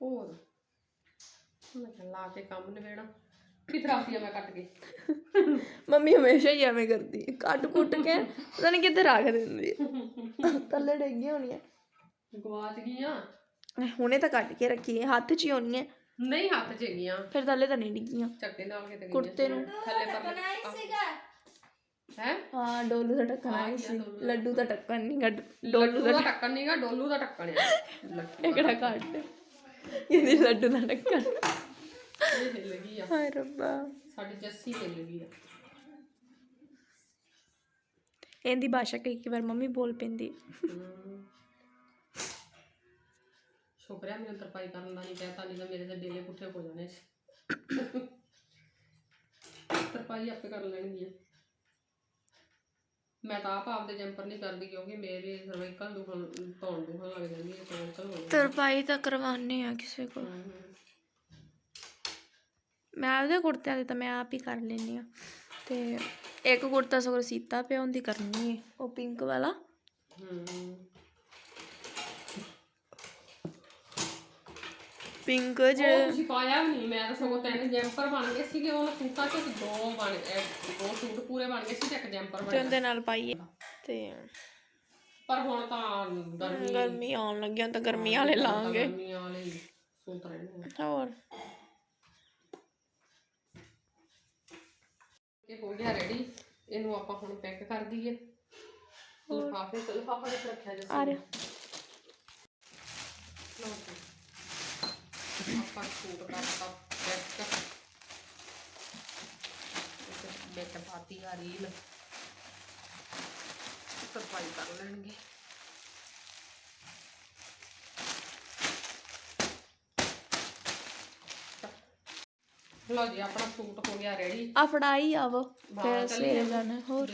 ਹੋਰ? ਮੈਂ ਕਿਹਾ ਲਾ ਕੇ ਕੰਮ ਨਿਬੇੜਾ। ਕਿਧਰ ਆਤੀ ਮੈਂ ਕੱਟ ਕੇ? ਮੰਮੀ ਹਮੇਸ਼ਾ ਹੀ ਐਵੇਂ ਕਰਦੀ ਹੈ ਕੱਟ ਕੁੱਟ ਕੇ ਪਤਾ ਨਹੀਂ ਕਿੱਥੇ ਰੱਖ ਦਿੰਦੀ ਹੈ ਥੱਲੇ ਡੇਗੀ ਹੋਣੀ ਹੈ ਗਵਾਚ ਗਈਆਂ? ਹੁਣੇ ਤਾਂ ਕੱਟ ਕੇ ਰੱਖੀ ਹੈ ਹੱਥ 'ਚ ਹੀ ਹੋਣੀ ਹੈ ਨਹੀਂ ਹੱਥ ਚ ਗਈਆਂ ਫਿਰ ਥੱਲੇ ਤਾਂ ਨਹੀਂ ਡਿੱਗੀਆਂ। ਚੱਕੇ ਨਾਲ ਕਿਤੇ ਗਈਆਂ ਕੁੜਤੇ ਨੂੰ। ਥੱਲੇ ਪਰ ਹੈ? ਹਾਂ ਡੋਲੂ ਦਾ ਢੱਕਣ ਆਈ ਸੀ। ਲੱਡੂ ਦਾ ਢੱਕਣ ਨਹੀਂ ਗੱਡ ਡੋਲੂ ਦਾ ਢੱਕਣ ਨਹੀਂਗਾ ਡੋਲੂ ਦਾ ਆ। ਲੱਡੂ ਇਕੜਾ ਕੱਟ ਇਹਦੀ ਲੱਡੂ ਦਾ ਢੱਕਣ ਇਹ ਹਿੱਲ ਗਈ ਆ। ਹਾਏ ਰੱਬਾ। ਸਾਡੀ ਜੱਸੀ ਹਿੱਲ ਗਈ ਆ। ਇਹਦੀ ਭਾਸ਼ਾ ਕਈ ਵਾਰ ਮੰਮੀ ਬੋਲ ਪੈਂਦੀ। ਹਮ। ਸ਼ੁਕਰ ਹੈ ਮੈਨੂੰ ਤਰਪਾਈ ਕਰਨ ਦਾ ਨਹੀਂ ਕਹਿਤਾ ਨਹੀਂ ਤਾਂ ਮੇਰੇ ਤੇ ਡੇਲੇ ਪੁੱਠੇ ਹੋ ਜਾਣੇ ਸੀ। ਤਰਪਾਈ ਆਪੇ ਕਰ ਲੈਣਗੀਆਂ। ਮੈਂ ਤਾਂ ਆਪ ਆਪਦੇ ਜੰਪਰ ਨਹੀਂ ਕਰਦੀ ਕਿਉਂਕਿ ਮੇਰੇ ਸਰਵਾਈਕਲ ਦੁਖਣ ਧੌਣ ਦੁਖਣ ਲੱਗ ਜਾਂਦੀ ਹੈ ਸਰਵਾਈਕਲ ਹੋ ਜਾਂਦਾ ਤਰਪਾਈ ਤਾਂ ਕਰਵਾਉਣੇ ਆ ਕਿਸੇ ਕੋਲ। ਮੈਂ ਉਹਦੇ ਕੁੜਤਿਆਂ ਦੇ ਤਾਂ ਮੈਂ ਆਪ ਹੀ ਕਰ ਲੈਂਦੀ ਆ ਤੇ ਇੱਕ ਕੁੜਤਾ ਸਗੋਂ ਸੀਤਾ ਪਿਆ ਉਹਦੀ ਕਰਨੀ ਹੈ ਉਹ ਪਿੰਕ ਵਾਲਾ। ਹਮ। ਪਿੰਕ ਜਿਹੜੇ ਤੁਸੀਂ ਪਾਇਆ ਵੀ ਨਹੀਂ ਮੈਂ ਤਾਂ ਸਗੋਂ ਤਿੰਨ ਜੈਂਪਰ ਬਣ ਗਏ ਸੀਗੇ ਉਹ ਸੂਟਾਂ ਚ ਦੋ ਬਣ ਗਏ ਦੋ ਸੂਟ ਪੂਰੇ ਬਣ ਗਏ ਸੀ ਤੇ ਇੱਕ ਜੈਂਪਰ ਤੇ ਬਣ ਉਹਦੇ ਨਾਲ ਪਾਈਏ। ਤੇ ਪਰ ਹੁਣ ਤਾਂ ਗਰਮੀ ਗਰਮੀ ਆਉਣ ਲੱਗੀ ਹੁਣ ਤਾਂ ਗਰਮੀ ਵਾਲੇ ਲਾਂਗੇ। ਗਰਮੀਆਂ ਵਾਲੇ ਹੀ ਸੂਟ ਰਹਿਣੇ ਆ। ਹੋਰ? ਇਹ ਹੋ ਗਿਆ ਰੈਡੀ ਇਹਨੂੰ ਆਪਾਂ ਹੁਣ ਪੈਕ ਕਰ ਦਈਏ। ਲਿਫਾਫੇ ਚ ਲਿਫਾਫਾ ਵਿੱਚ ਰੱਖਿਆ ਜਾ ਆ ਰਿਹਾ। ਆਪਾਂ ਸੂਟ ਕਰਤਾ ਪੈਕ ਬੇਟ ਪਾਤੀ ਆ ਰੀਲ ਸਫ਼ਾਈ ਕਰ ਲੈਣਗੇ ਲਓ ਜੀ ਆਪਣਾ ਸੂਟ ਹੋ ਗਿਆ ਰੈਡੀ ਆ ਫੜਾਈ ਆਵੋ ਫਿਰ। ਸਵੇਰੇ ਜਾਣਾ ਹੋਰ।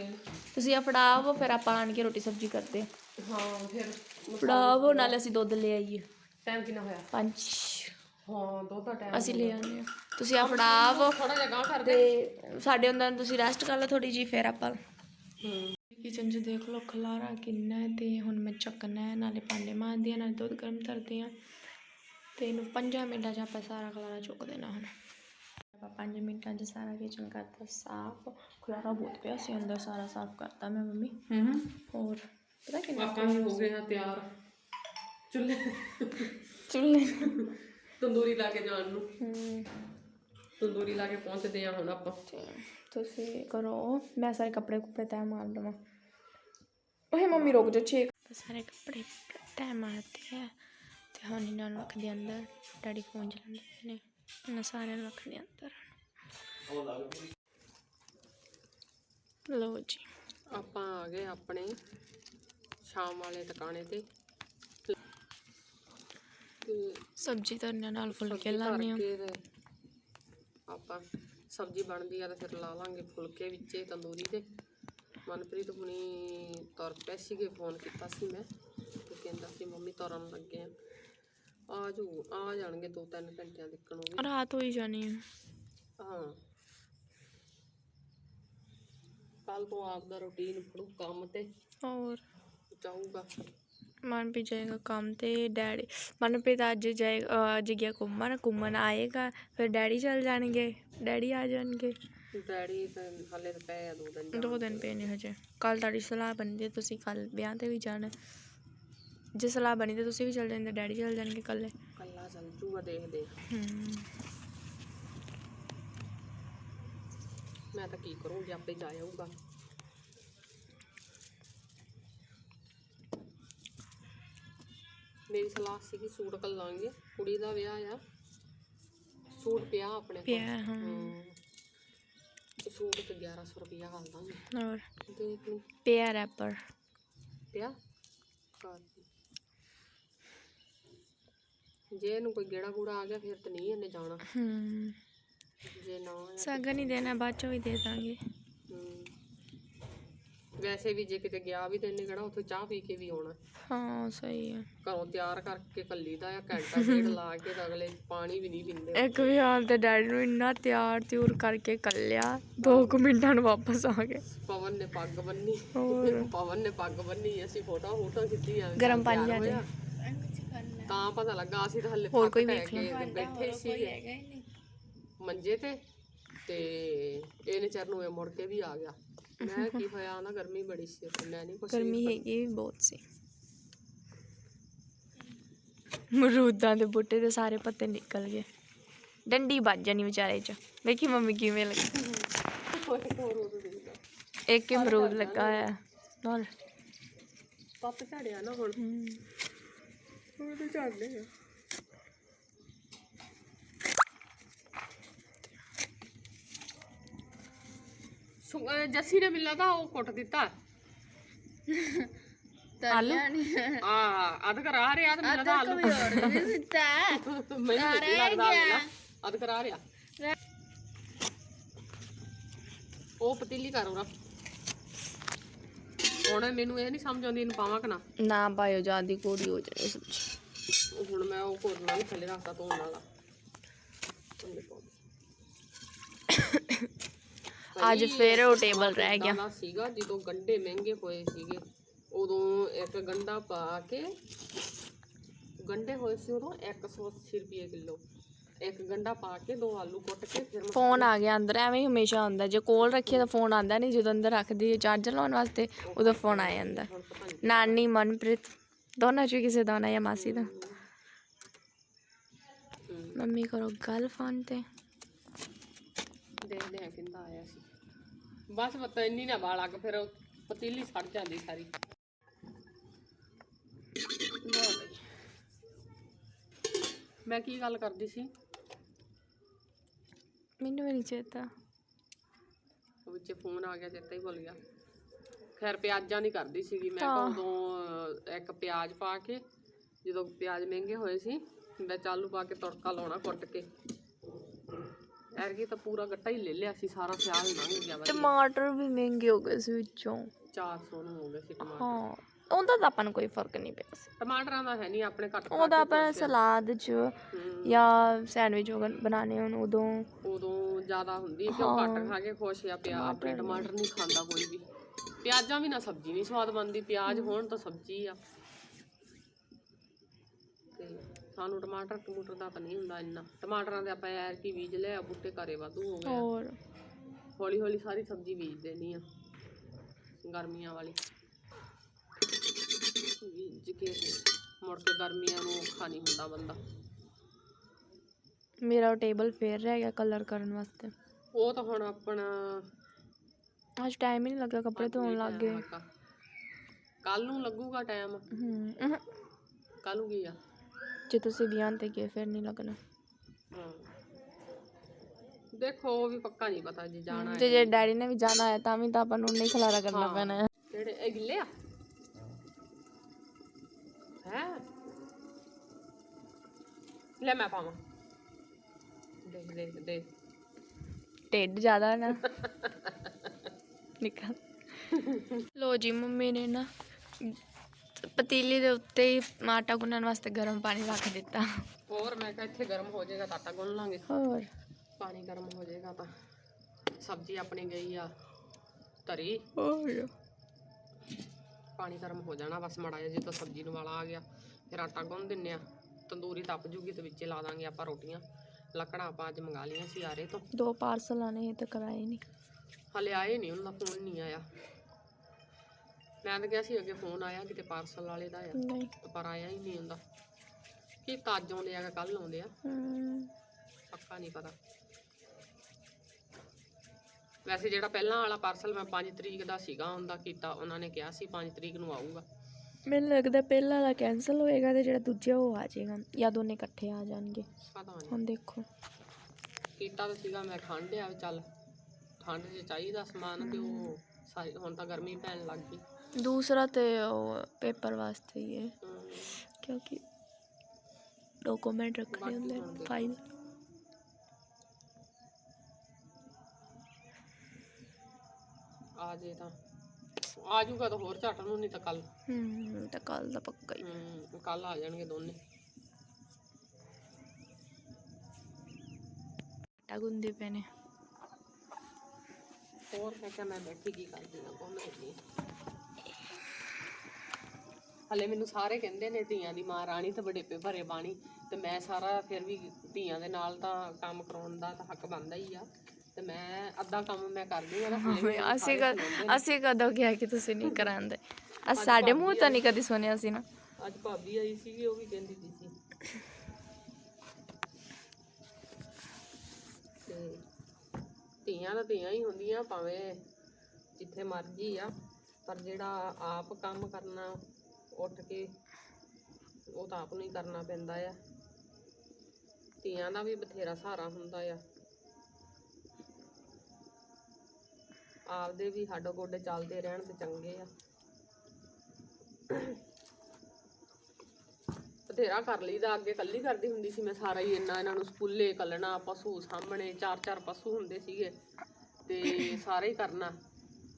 ਤੁਸੀਂ ਆ ਫੜਾਵੋ ਫਿਰ ਆਪਾਂ ਆਣ ਕੇ ਰੋਟੀ ਸਬਜ਼ੀ ਕਰਦੇ। ਹਾਂ ਫਿਰ ਫੜਾਵੋ ਨਾਲੇ ਅਸੀਂ ਦੁੱਧ ਲੈ ਆਈਏ। ਟਾਈਮ ਕਿੰਨਾ ਹੋਇਆ? ਪੰਜ। ਹਾਂ ਦੋ ਦਾ ਟਾਈਮ ਅਸੀਂ ਲੈ ਆਉਂਦੇ ਆ ਤੁਸੀਂ ਆ ਫੜਾਵੋ ਥੋੜਾ ਜਿਹਾ ਗਾਂ ਕਰਦੇ। ਤੇ ਸਾਡੇ ਉਹਨਾਂ ਨੂੰ ਤੁਸੀਂ ਰੈਸਟ ਕਰ ਲਓ ਥੋੜੀ ਜੀ ਫਿਰ ਆਪਾਂ ਹੂੰ। ਕਿਚਨ 'ਚ ਦੇਖ ਲਓ ਖਲਾਰਾ ਕਿੰਨਾ ਹੈ ਤੇ ਹੁਣ ਮੈਂ ਚੱਕਣਾ ਹੈ ਨਾਲੇ ਭਾਂਡੇ ਮਾਂਜਦੀ ਆ ਨਾਲੇ ਦੁੱਧ ਗਰਮ ਕਰਦੀ ਆ ਤੇ ਇਹਨੂੰ 5 ਮਿੰਟਾਂ 'ਚ ਆਪਾਂ ਸਾਰਾ ਖਲਾਰਾ ਚੁੱਕ ਦੇਣਾ ਹੁਣ। ਆਪਾਂ 5 ਮਿੰਟਾਂ 'ਚ ਸਾਰਾ ਕਿਚਨ ਕਰਤਾ ਸਾਫ਼। ਖਲਾਰਾ ਬਹੁਤ ਪਿਆ ਸੀ ਅੰਦਰ ਸਾਰਾ ਸਾਫ਼ ਕਰਤਾ ਮੈਂ ਮੰਮੀ। ਹੂੰ। ਹੋਰ ਪਤਾ ਕਿੰਨਾ ਆਪਾਂ ਹੋ ਗਏ ਆ ਤਿਆਰ। ਚੁੱਲ੍ਹੇ। ਚੁੱਲ੍ਹੇ। ਤੰਦੂਰੀ ਲਾ ਕੇ ਜਾਣ ਨੂੰ। ਹੂੰ। ਤੰਦੂਰੀ ਲਾ ਕੇ ਪਹੁੰਚਦੇ ਆ ਹੁਣ ਆਪਾਂ। ਤੇ ਤੁਸੀਂ ਕਰੋ ਮੈਂ ਸਾਰੇ ਕੱਪੜੇ ਕੁੱਪੜੇ ਤੈਅ ਮਾਰ ਲਵਾਂ ਓਏ ਮੰਮੀ ਰੁਕ ਜਾ ਛੇ ਸਾਰੇ ਕੱਪੜੇ ਤੈਅ ਮਾਰਤੇ ਹੈ ਤੇ ਹੁਣ ਇਹਨਾਂ ਨੂੰ ਰੱਖਦੇ ਅੰਦਰ। ਡੈਡੀ ਫੋਨ ਚਲਾਉਂਦੇ ਪਏ ਨੇ। ਇਹਨਾਂ ਸਾਰਿਆਂ ਨੂੰ ਰੱਖਦੇ ਅੰਦਰ। ਲਓ ਜੀ। ਆਪਾਂ ਆ ਗਏ ਆਪਣੇ ਸ਼ਾਮ ਵਾਲੇ ਟਿਕਾਣੇ ਤੇ। ਸਬਜ਼ੀ ਧਰਨੇ ਨਾਲ ਫੁਲਕੇ ਲਾਣੇ ਆ ਆਪਾਂ ਸਬਜ਼ੀ ਬਣਦੀ ਆ ਤਾਂ ਫਿਰ ਲਾ ਲਾਂਗੇ ਫੁਲਕੇ ਵਿੱਚੇ ਤੰਦੂਰੀ ਦੇ। ਮਨਪ੍ਰੀਤ ਹੁਣੀ ਤੁਰ ਪਏ ਸੀਗੇ ਫੋਨ ਕੀਤਾ ਸੀ ਮੈਂ ਤੇ ਕਹਿੰਦਾ ਸੀ ਮੰਮੀ ਤੁਰਨ ਲੱਗੇ ਆ। ਆ ਜੂ ਆ ਜਾਣਗੇ ਦੋ ਤਿੰਨ ਘੰਟਿਆਂ ਤੱਕ ਉਹ ਵੀ। ਰਾਤ ਹੋਈ ਜਾਣੀ ਹੈ ਹਾਂ। ਕੱਲ ਤੋਂ ਆਪ ਦਾ ਰੁਟੀਨ ਫੜੂ ਕੰਮ ਤੇ। ਹੋਰ? ਜਾਊਗਾ। ਮਨਪ੍ਰੀਤ ਜਾਏਗਾ ਕੰਮ ਤੇ ਡੈਡੀ ਮਨਪ੍ਰੀਤ ਅੱਜ ਜਾਏਗਾ ਅੱਜ ਗਿਆ ਘੁੰਮਣ ਘੁੰਮਣ ਆਏਗਾ ਫਿਰ ਡੈਡੀ ਚਲ ਜਾਣਗੇ ਡੈਡੀ ਆ ਜਾਣਗੇ। ਡੈਡੀ ਤਾਂ ਹਾਲੇ ਤਾਂ ਪਏ ਆ ਦੋ ਦਿਨ ਜਾਣ ਦੋ ਦਿਨ ਪਏ ਨੇ ਹਜੇ। ਕੱਲ ਤੁਹਾਡੀ ਸਲਾਹ ਬਣਦੀ ਹੈ ਤੁਸੀਂ ਕੱਲ ਵਿਆਹ ਤੇ ਵੀ ਜਾਣਾ। ਜੇ ਸਲਾਹ ਬਣੀ ਤੇ ਤੁਸੀਂ ਵੀ ਚਲ ਜਾਂਦੇ ਡੈਡੀ ਚਲ ਜਾਣਗੇ ਕੱਲੇ ਕੱਲਾ ਚੱਲ ਜੂਗਾ ਦੇਖਦੇ ਆ। ਹੂੰ। ਮੈਂ ਤਾਂ ਕੀ ਕਰੂੰਗੀ ਆਪੇ ਜਾ ਆਊਗਾ। ਮੇਰੀ ਸਲਾਹ ਸੀਗੀ ਸੂਟ ਕੱਲਾਂਗੇ। ਕੁੜੀ ਦਾ ਵਿਆਹ ਆ। ਸੂਟ ਪਿਆ ਆਪਣੇ ਕੋਲ। ਪਿਆ ਹਾਂ। ਤੇ ਸੂਟ ਤੇ 1100 ਰੁਪਇਆ ਘੱਲ ਦਾਂਗੇ ਹੋਰ? ਦੇਖ ਲਈ ਪਿਆ ਰੈਪਰ। ਪਿਆ? ਕਰ। ਜੇ। ਇਹਨੂੰ ਕੋਈ ਗੇੜਾ ਗੂੜਾ ਆ ਗਿਆ ਫਿਰ ਤਾਂ ਨਹੀਂ ਇਹਨੇ ਜਾਣਾ। ਹੂੰ। ਜੇ ਨਾ ਆਇਆ ਸਾਗਨ ਹੀ ਦੇਣਾ ਬਾਅਦ ਚੋਂ ਵੀ ਦੇ ਦਾਂਗੇ। ਹਮ। ਵੈਸੇ ਵੀ ਜੇ ਕਿਤੇ ਗਿਆ ਵੀ ਤੇ ਇਹਨੇ ਕਿਹੜਾ ਉੱਥੇ ਚਾਹ ਪੀ ਕੇ ਵੀ ਆਉਣਾ। ਹਾਂ ਸਹੀ ਹੈ ਘਰੋਂ ਤਿਆਰ ਕਰਕੇ ਕੱਲੀ ਦਾ ਆ ਘੰਟਾ ਡੇਢ ਲਾ ਕੇ ਤਾਂ ਅਗਲੇ ਪਾਣੀ ਵੀ ਨਹੀਂ ਪੀਂਦੇ। ਇੱਕ ਵੀ ਹਾਲ ਤੇ ਡੈਡੀ ਨੂੰ ਇੰਨਾ ਤਿਆਰ ਤਿਉਰ ਕਰਕੇ ਕੱਲਿਆ ਦੋ ਕੁ ਮਿੰਟਾਂ ਨੂੰ ਵਾਪਸ ਆ ਗਏ। ਪਵਨ ਨੇ ਪੱਗ ਬੰਨੀ। ਹੋਰ? ਪਵਨ ਨੇ ਪੱਗ ਬੰਨੀ ਅਸੀਂ ਫੋਟੋ ਫੋਟੋ ਖਿੱਚੀਆਂ ਗਰਮ ਪਾਣੀ ਲਿਆ ਹੋਇਆ। ਤਾਂ ਪਤਾ ਲੱਗਾ ਅਸੀਂ ਤਾਂ ਹੱਲੇ ਹੋਰ ਕੋਈ ਵੇਖ ਕੇ ਬੈਠੇ ਸੀਗੇ। ਮੰਜੇ ਤੇ ਤੇ ਇਹਨੇ ਚਰ ਨੂੰ ਮੁੜ ਕੇ ਵੀ ਆ ਗਿਆ। ਮੈਂ ਕੀ ਹੋਇਆ ਨਾ ਗਰਮੀ ਬੜੀ ਸੀ ਉੱਥੇ, ਮੈਂ ਨਹੀਂ ਕੁਛ ਵੀ ਗਰਮੀ ਹੈਗੀ ਵੀ ਬਹੁਤ ਸੀ। ਮਰੂਦਾਂ ਦੇ ਬੂਟੇ ਦੇ ਸਾਰੇ ਪੱਤੇ ਨਿਕਲ ਗਏ। ਡੰਡੀ ਵੱਜ ਜਾਣੀ ਵਿਚਾਰੇ ਚ। ਵੇਖੀ ਮੰਮੀ ਕਿਵੇਂ ਲੱਗੀ। ਹੋਰ ਹੋਰ ਉਹ ਦੇਖਦਾ ਇੱਕ ਹੀ ਅਮਰੂਦ ਲੱਗਾ ਹੋਇਆ। ਹੈ। ਨਾਲ ਪੱਤ ਝੜਿਆ ਨਾ ਹੁਣ। ਹੁਣ ਤੇ ਝੜਦੇ ਆ। ਸੁ- ਅਹ ਜੱਸੀ ਨੇ ਮਿਲਿਆ ਤਾਂ ਉਹ ਕੁੱਟ ਦਿੱਤਾ। ਆਲੂ? ਆ ਅਧ ਕਰਾ ਰਿਹਾ ਤੇ ਮਿਲਿਆ ਤਾਂ ਆਲੂ। ਮੈਨੂੰ ਨਹੀਂ ਲੱਗਦਾ ਮਿਲਾ ਅਧ ਕਰਾ ਰਿਹਾ। ਉਹ ਪਤੀਲੀ ਕਰ ਉਹਦਾ ਹੁਣ ਮੈਨੂੰ ਇਹ ਨਹੀਂ ਸਮਝ ਆਉਂਦੀ ਇਹਨੂੰ ਪਾਵਾਂ ਕਿ ਨਾ। ਨਾ ਪਾਇਓ ਜਿਆਦੀ ਕੋੜੀ ਹੋ ਜਾਣੀ ਸਬਜ਼ੀ ਉਹ ਹੁਣ ਮੈਂ ਉਹ ਕੋਰਨਾ ਵੀ ਥੱਲੇ ਰੱਖਤਾ ਧੋਣ ਵਾਲਾ ਪਾਉਂ। ਅੱਜ ਫਿਰ ਉਹ ਟੇਬਲ ਰਹਿ ਗਿਆ। ਸੀਗਾ? ਜਦੋਂ ਗੰਡੇ ਮਹਿੰਗੇ ਹੋਏ ਸੀਗੇ ਉਦੋਂ ਇੱਕ ਗੰਡਾ ਪਾ ਕੇ ਗੰਡੇ ਹੋਏ ਸੀ ਉਦੋਂ 180 ਰੁਪਏ ਕਿਲੋ। ਇੱਕ ਗੰਡਾ ਪਾ ਕੇ ਦੋ ਆਲੂ ਕੁੱਟ ਕੇ ਫਿਰ ਮੈਂ- ਫੋਨ ਆ ਗਿਆ ਅੰਦਰ ਐਵੇਂ ਹੀ ਹਮੇਸ਼ਾ ਹੁੰਦਾ। ਜੇ ਕੋਲ ਰੱਖੀਏ ਤਾਂ ਫੋਨ ਆਂਦਾ ਨਹੀਂ ਜਦੋਂ ਅੰਦਰ ਰੱਖਦੀ ਹੈ ਚਾਰਜਰ ਲਾਉਣ ਵਾਸਤੇ ਉਦੋਂ ਫੋਨ ਆ ਜਾਂਦਾ। ਹੁਣ ਪਤਾ ਨਹੀਂ ਨਾਨੀ ਮਨਪ੍ਰੀਤ ਦੋਨਾਂ ਚੋਂ ਕਿਸੇ ਦਾ ਆਉਣਾ ਜਾਂ ਮਾਸੀ ਦਾ? ਮੰਮੀ ਕਰੋ ਗੱਲ ਫੋਨ ਤੇ। ਦੇਖਦੇ ਆ ਕਿੰਦਾ ਆਇਆ ਸੀ। ਬਸ ਪਤਾ ਇੰਨੀ ਨਾ ਵਾਲ ਅੱਗ ਫਿਰ ਪਤੀਲੀ ਸੜ ਜਾਂਦੀ ਸਾਰੀ। ਮੈਂ ਕੀ ਗੱਲ ਕਰਦੀ ਸੀ? ਮੈਨੂੰ ਵੀ ਨਹੀਂ ਚੇਤਾ। ਉਹ ਵਿੱਚ ਫੋਨ ਆ ਗਿਆ ਚੇਤਾ ਹੀ ਭੁੱਲ ਗਿਆ। ਖੈਰ ਪਿਆਜ਼ਾਂ ਦੀ ਕਰਦੀ ਸੀਗੀ ਮੈਂ ਕਿਹਾ ਉਦੋਂ ਇੱਕ ਪਿਆਜ਼ ਪਾ ਕੇ ਜਦੋਂ ਪਿਆਜ਼ ਮਹਿੰਗੇ ਹੋਏ ਸੀ ਵਿੱਚ ਆਲੂ ਪਾ ਕੇ ਤੜਕਾ ਲਾਉਣਾ ਕੁੱਟ ਕੇ। ਐਰਗੀ ਤਾਂ ਪੂਰਾ ਗੱਟਾ ਹੀ ਲੈ ਲਿਆ ਸੀ ਸਾਰਾ ਸਿਆਲ ਲੰਘ ਗਿਆ ਵਾ ਟਮਾਟਰ ਵੀ ਮਹਿੰਗੇ ਹੋ ਗਏ ਸੀ ਵਿੱਚੋਂ। 400 ਨੂੰ ਹੋ ਗਏ ਸੀ ਟਮਾਟਰ। ਹਾਂ ਉਹਦਾ ਤਾਂ ਆਪਾਂ ਨੂੰ ਕੋਈ ਫ਼ਰਕ ਨਹੀਂ ਪਿਆ ਸੀ। ਟਮਾਟਰਾਂ ਦਾ ਹੈ ਨਹੀਂ ਆਪਣੇ ਘੱਟ ਖਾ ਉਹਦਾ ਆਪਾਂ ਸਲਾਦ ਚ ਜਾਂ ਸੈਂਡਵਿਚ ਬਣਾਣੇ ਹੋਣ ਉਦੋਂ। ਉਦੋਂ ਜ਼ਿਆਦਾ ਹੁੰਦੀ ਹੈ ਕਿ ਉਹ ਘੱਟ ਖਾ ਕੇ ਖੁਸ਼ ਆ ਪਿਆ ਆਪਣੇ ਟਮਾਟਰ ਨਹੀਂ ਖਾਂਦਾ ਕੋਈ ਵੀ। ਪਿਆਜ਼ਾਂ ਵੀ ਨਾ ਸਬਜ਼ੀ ਨਹੀਂ ਸਵਾਦ ਬਣਦੀ ਪਿਆਜ਼ ਹੋਣ ਤਾਂ ਸਬਜ਼ੀ ਆ। ਤੇ ਸਾਨੂੰ ਟਮਾਟਰ ਟਮੂਟਰ ਦਾ ਤਾਂ ਨਹੀਂ ਹੁੰਦਾ ਇੰਨਾ। ਟਮਾਟਰਾਂ ਦੇ ਆਪਾਂ ਯਾਰ ਕੀ ਬੀਜ ਲਿਆ ਬੂਟੇ ਘਰੇ ਵਾਧੂ ਹੋ ਗਏ ਹੋਰ? ਹੌਲੀ ਹੌਲੀ ਸਾਰੀ ਸਬਜ਼ੀ ਬੀਜ ਦੇਣੀ ਆ ਗਰਮੀਆਂ ਵਾਲੀ। ਬੀਜ ਕੇ ਮੁੜ ਕੇ ਗਰਮੀਆਂ ਨੂੰ ਔਖਾ ਨਹੀਂ ਹੁੰਦਾ ਬੰਦਾ। ਮੇਰਾ ਉਹ ਟੇਬਲ ਫੇਰ ਰਹਿ ਗਿਆ ਕਲਰ ਕਰਨ ਵਾਸਤੇ। ਉਹ ਤਾਂ ਹੁਣ ਆਪਣਾ ਅੱਜ ਟਾਈਮ ਹੀ ਨਹੀਂ ਲੱਗਾ ਕੱਪੜੇ ਧੋਣ ਲੱਗ ਗਏ। ਕੱਲ ਨੂੰ ਲੱਗੂਗਾ ਟਾਈਮ। ਹੂੰ। ਕੱਲ ਨੂੰ ਕੀ ਆ? ਜੇ ਤੁਸੀਂ ਵਿਆਹ ਤੇ ਗਏ ਫਿਰ ਨਹੀਂ ਲੱਗਣਾ? ਹਾਂ। ਦੇਖੋ ਉਹ ਵੀ ਪੱਕਾ ਨਹੀਂ ਪਤਾ ਜੇ ਜਾਣਾ ਤੇ ਜੇ ਡੈਡੀ ਨੇ ਵੀ ਜਾਣਾ ਹੈ ਤਾਂ ਵੀ ਤਾਂ ਆਪਾਂ ਨੂੰ ਨਹੀਂ ਖਲਾਰਾ ਕਰਨਾ ਪੈਣਾ। ਹੈ ਕਿਹੜੇ ਇਹ ਗਿੱਲੇ ਆ? ਹੈ? ਲੈ ਮੈਂ ਪਾਵਾਂ। ਦੇਖ ਦੇਖ ਦੇਖ। ਢਿੱਡ ਜ਼ਿਆਦਾ ਨਾ। ਨਿਕਲ। ਲੋ ਜੀ ਮੰਮੀ ਨੇ ਨਾ ਪਤੀਲੀ ਦੇ ਉੱਤੇ ਹੀ ਆਟਾ ਗੁੰਨਣ ਵਾਸਤੇ ਗਰਮ ਪਾਣੀ ਰੱਖ ਦਿੱਤਾ। ਹੋਰ ਮੈਂ ਕਿਹਾ ਇੱਥੇ ਗਰਮ ਹੋ ਜਾਏਗਾ ਤਾਂ ਆਟਾ ਗੁੰਨ ਲਾਂਗੇ। ਹੋਰ? ਪਾਣੀ ਗਰਮ ਹੋ ਜਾਏਗਾ ਤਾਂ। ਸਬਜ਼ੀ ਆਪਣੀ ਗਈ ਆ ਤਰੀ ਹੋਰ? ਪਾਣੀ ਗਰਮ ਹੋ ਜਾਣਾ ਬਸ ਮੜਾ ਜਿਹਾ ਜਦੋਂ ਸਬਜ਼ੀ ਨੂੰ ਵਾਲਾ ਆ ਗਿਆ ਫਿਰ ਆਟਾ ਗੁੰਨ ਦਿੰਨੇ ਆ। ਤੰਦੂਰੀ ਤਪ ਜੂਗੀ ਤੇ ਵਿੱਚੇ ਲਾ ਦਾਂਗੇ ਆਪਾਂ ਰੋਟੀਆਂ। ਲੱਕੜਾਂ ਆਪਾਂ ਅੱਜ ਮੰਗਾ ਲਈਆਂ ਸੀ ਆਰੇ ਤੋਂ। ਦੋ ਪਾਰਸਲ ਆਨੇ ਇਹ ਤਾਂ ਕਰਾਏ ਨਹੀਂ ਹਲੇ ਆਏ ਨਹੀਂ ਉਹਨਾਂ ਦਾ ਫੋਨ ਨਹੀਂ ਆਇਆ। ਮੈਂ ਤਾਂ ਕਿਹਾ ਸੀ ਅੱਗੇ ਫੋਨ ਆਇਆ ਕਿਤੇ ਪਾਰਸਲ ਵਾਲੇ ਦਾ ਆ ਨਹੀਂ। ਪਰ ਆਇਆ ਹੀ ਨਹੀਂ ਹੁੰਦਾ। ਕੀ ਤਾਂ ਅੱਜ ਆਉਂਦੇ ਆ ਕੱਲ ਆਉਂਦੇ ਆ? ਹਮ, ਪੱਕਾ ਨਹੀਂ ਪਤਾ। ਵੈਸੇ ਜਿਹੜਾ ਪਹਿਲਾਂ ਵਾਲਾ ਪਾਰਸਲ ਮੈਂ 5 ਤਰੀਕ ਦਾ ਸੀਗਾ ਉਹਦਾ ਕੀਤਾ ਉਹਨਾਂ ਨੇ ਕਿਹਾ ਸੀ 5 ਤਰੀਕ ਨੂੰ ਆਊਗਾ। ਮੈਨੂੰ ਲੱਗਦਾ ਪਹਿਲਾ ਵਾਲਾ ਕੈਨਸਲ ਹੋਏਗਾ ਤੇ ਜਿਹੜਾ ਦੂਜਾ ਉਹ ਆ ਜਾਏਗਾ ਜਾਂ ਦੋਨੇ ਇਕੱਠੇ ਆ ਜਾਣਗੇ। ਪਤਾ ਨਹੀਂ। ਹੁਣ ਦੇਖੋ। ਕੀਤਾ ਤਾਂ ਸੀਗਾ ਮੈਂ ਠੰਡ ਆ ਵੀ ਚੱਲ। ਠੰਡ 'ਚ ਚਾਹੀਦਾ ਸਮਾਨ ਤੇ ਉਹ ਸਾਰੀ ਹੁਣ ਤਾਂ ਗਰਮੀ ਪੈਣ ਲੱਗ ਗਈ। ਦੂਸਰਾ ਤੇ ਉਹ ਪੇਪਰ ਵਾਸਤੇ ਹੀ ਹੈ ਕਿਉਂਕਿ ਡਾਕੂਮੈਂਟ ਰੱਖਣੇ ਹੁੰਦੇ ਫਾਈਲ ਆ ਜੇ ਤਾਂ। ਆ ਜੂਗਾ ਤਾਂ ਹੋਰ ਝੱਟ ਨੂੰ ਨਹੀਂ ਤਾਂ ਕੱਲ ਹੂੰ ਤਾਂ ਕੱਲ ਦਾ ਪੱਕਾ ਹੀ। ਕੱਲ ਆ ਜਾਣਗੇ ਦੋਨੇ। ਆਟਾ ਗੁੰਦੇ ਪਏ ਨੇ। ਹੋਰ ਮੈਂ ਕਿਹਾ ਮੈਂ ਬੈਠੀ ਕੀ ਕਰਦੀ ਆ ਕੋਣ ਨਹੀਂ ਹਲੇ ਮੈਨੂੰ ਸਾਰੇ ਕਹਿੰਦੇ ਨੇ ਧੀਆਂ ਦੀ ਮਾਂ ਰਾਣੀ ਤੇ ਵਡੇਪੇ ਭਰੇ ਬਾਣੀ ਤੇ ਮੈਂ ਸਾਰਾ ਫਿਰ ਵੀ ਧੀਆਂ ਦੇ ਨਾਲ ਤਾਂ ਕੰਮ ਕਰਾਉਣ ਦਾ ਤਾਂ ਹੱਕ ਬਣਦਾ ਹੀ ਆ। ਤੇ ਮੈਂ ਅੱਧਾ ਕੰਮ ਮੈਂ ਕਰਦੀ ਆ ਨਾ ਅਸੀਂ ਕਦ ਅਸੀਂ ਕਦੋਂ ਕਿਹਾ ਕਿ ਤੁਸੀਂ ਨਹੀਂ ਕਰਾਂਦੇ ਆ ਸਾਡੇ ਮੂੰਹ ਤਾਂ ਨਹੀਂ ਕਦੀ ਸੁਣਿਆ ਸੀ ਨਾ। ਅੱਜ ਭਾਬੀ ਆਈ ਸੀਗੀ ਉਹ ਵੀ ਕਹਿੰਦੀ ਸੀ ਸੀ। ਤੇ ਧੀਆਂ ਤਾਂ ਧੀਆਂ ਹੀ ਹੁੰਦੀਆਂ ਭਾਵੇਂ ਜਿੱਥੇ ਮਰਜ਼ੀ ਆ ਪਰ ਜਿਹੜਾ ਆਪ ਕੰਮ ਕਰਨਾ ਉੱਠ ਕੇ ਉਹ ਤਾਂ ਆਪ ਨੂੰ ਹੀ ਕਰਨਾ ਪੈਂਦਾ ਆ। ਧੀਆਂ ਦਾ ਵੀ ਬਥੇਰਾ ਸਹਾਰਾ ਹੁੰਦਾ ਆ। ਆਪਦੇ ਵੀ ਹੱਡ ਗੋਡੇ ਚੱਲਦੇ ਰਹਿਣ ਤੇ ਚੰਗੇ ਆ। ਬਥੇਰਾ ਕਰ ਲਈਦਾ, ਅੱਗੇ ਕੱਲੀ ਕਰਦੀ ਹੁੰਦੀ ਸੀ ਮੈਂ ਸਾਰਾ ਹੀ ਇੰਨਾ ਇਹਨਾਂ ਨੂੰ ਸਕੂਲੇ ਕੱਲਣਾ, ਪਸ਼ੂ ਸਾਹਮਣੇ, ਚਾਰ ਚਾਰ ਪਸ਼ੂ ਹੁੰਦੇ ਸੀਗੇ ਤੇ ਸਾਰੇ ਹੀ ਕਰਨਾ।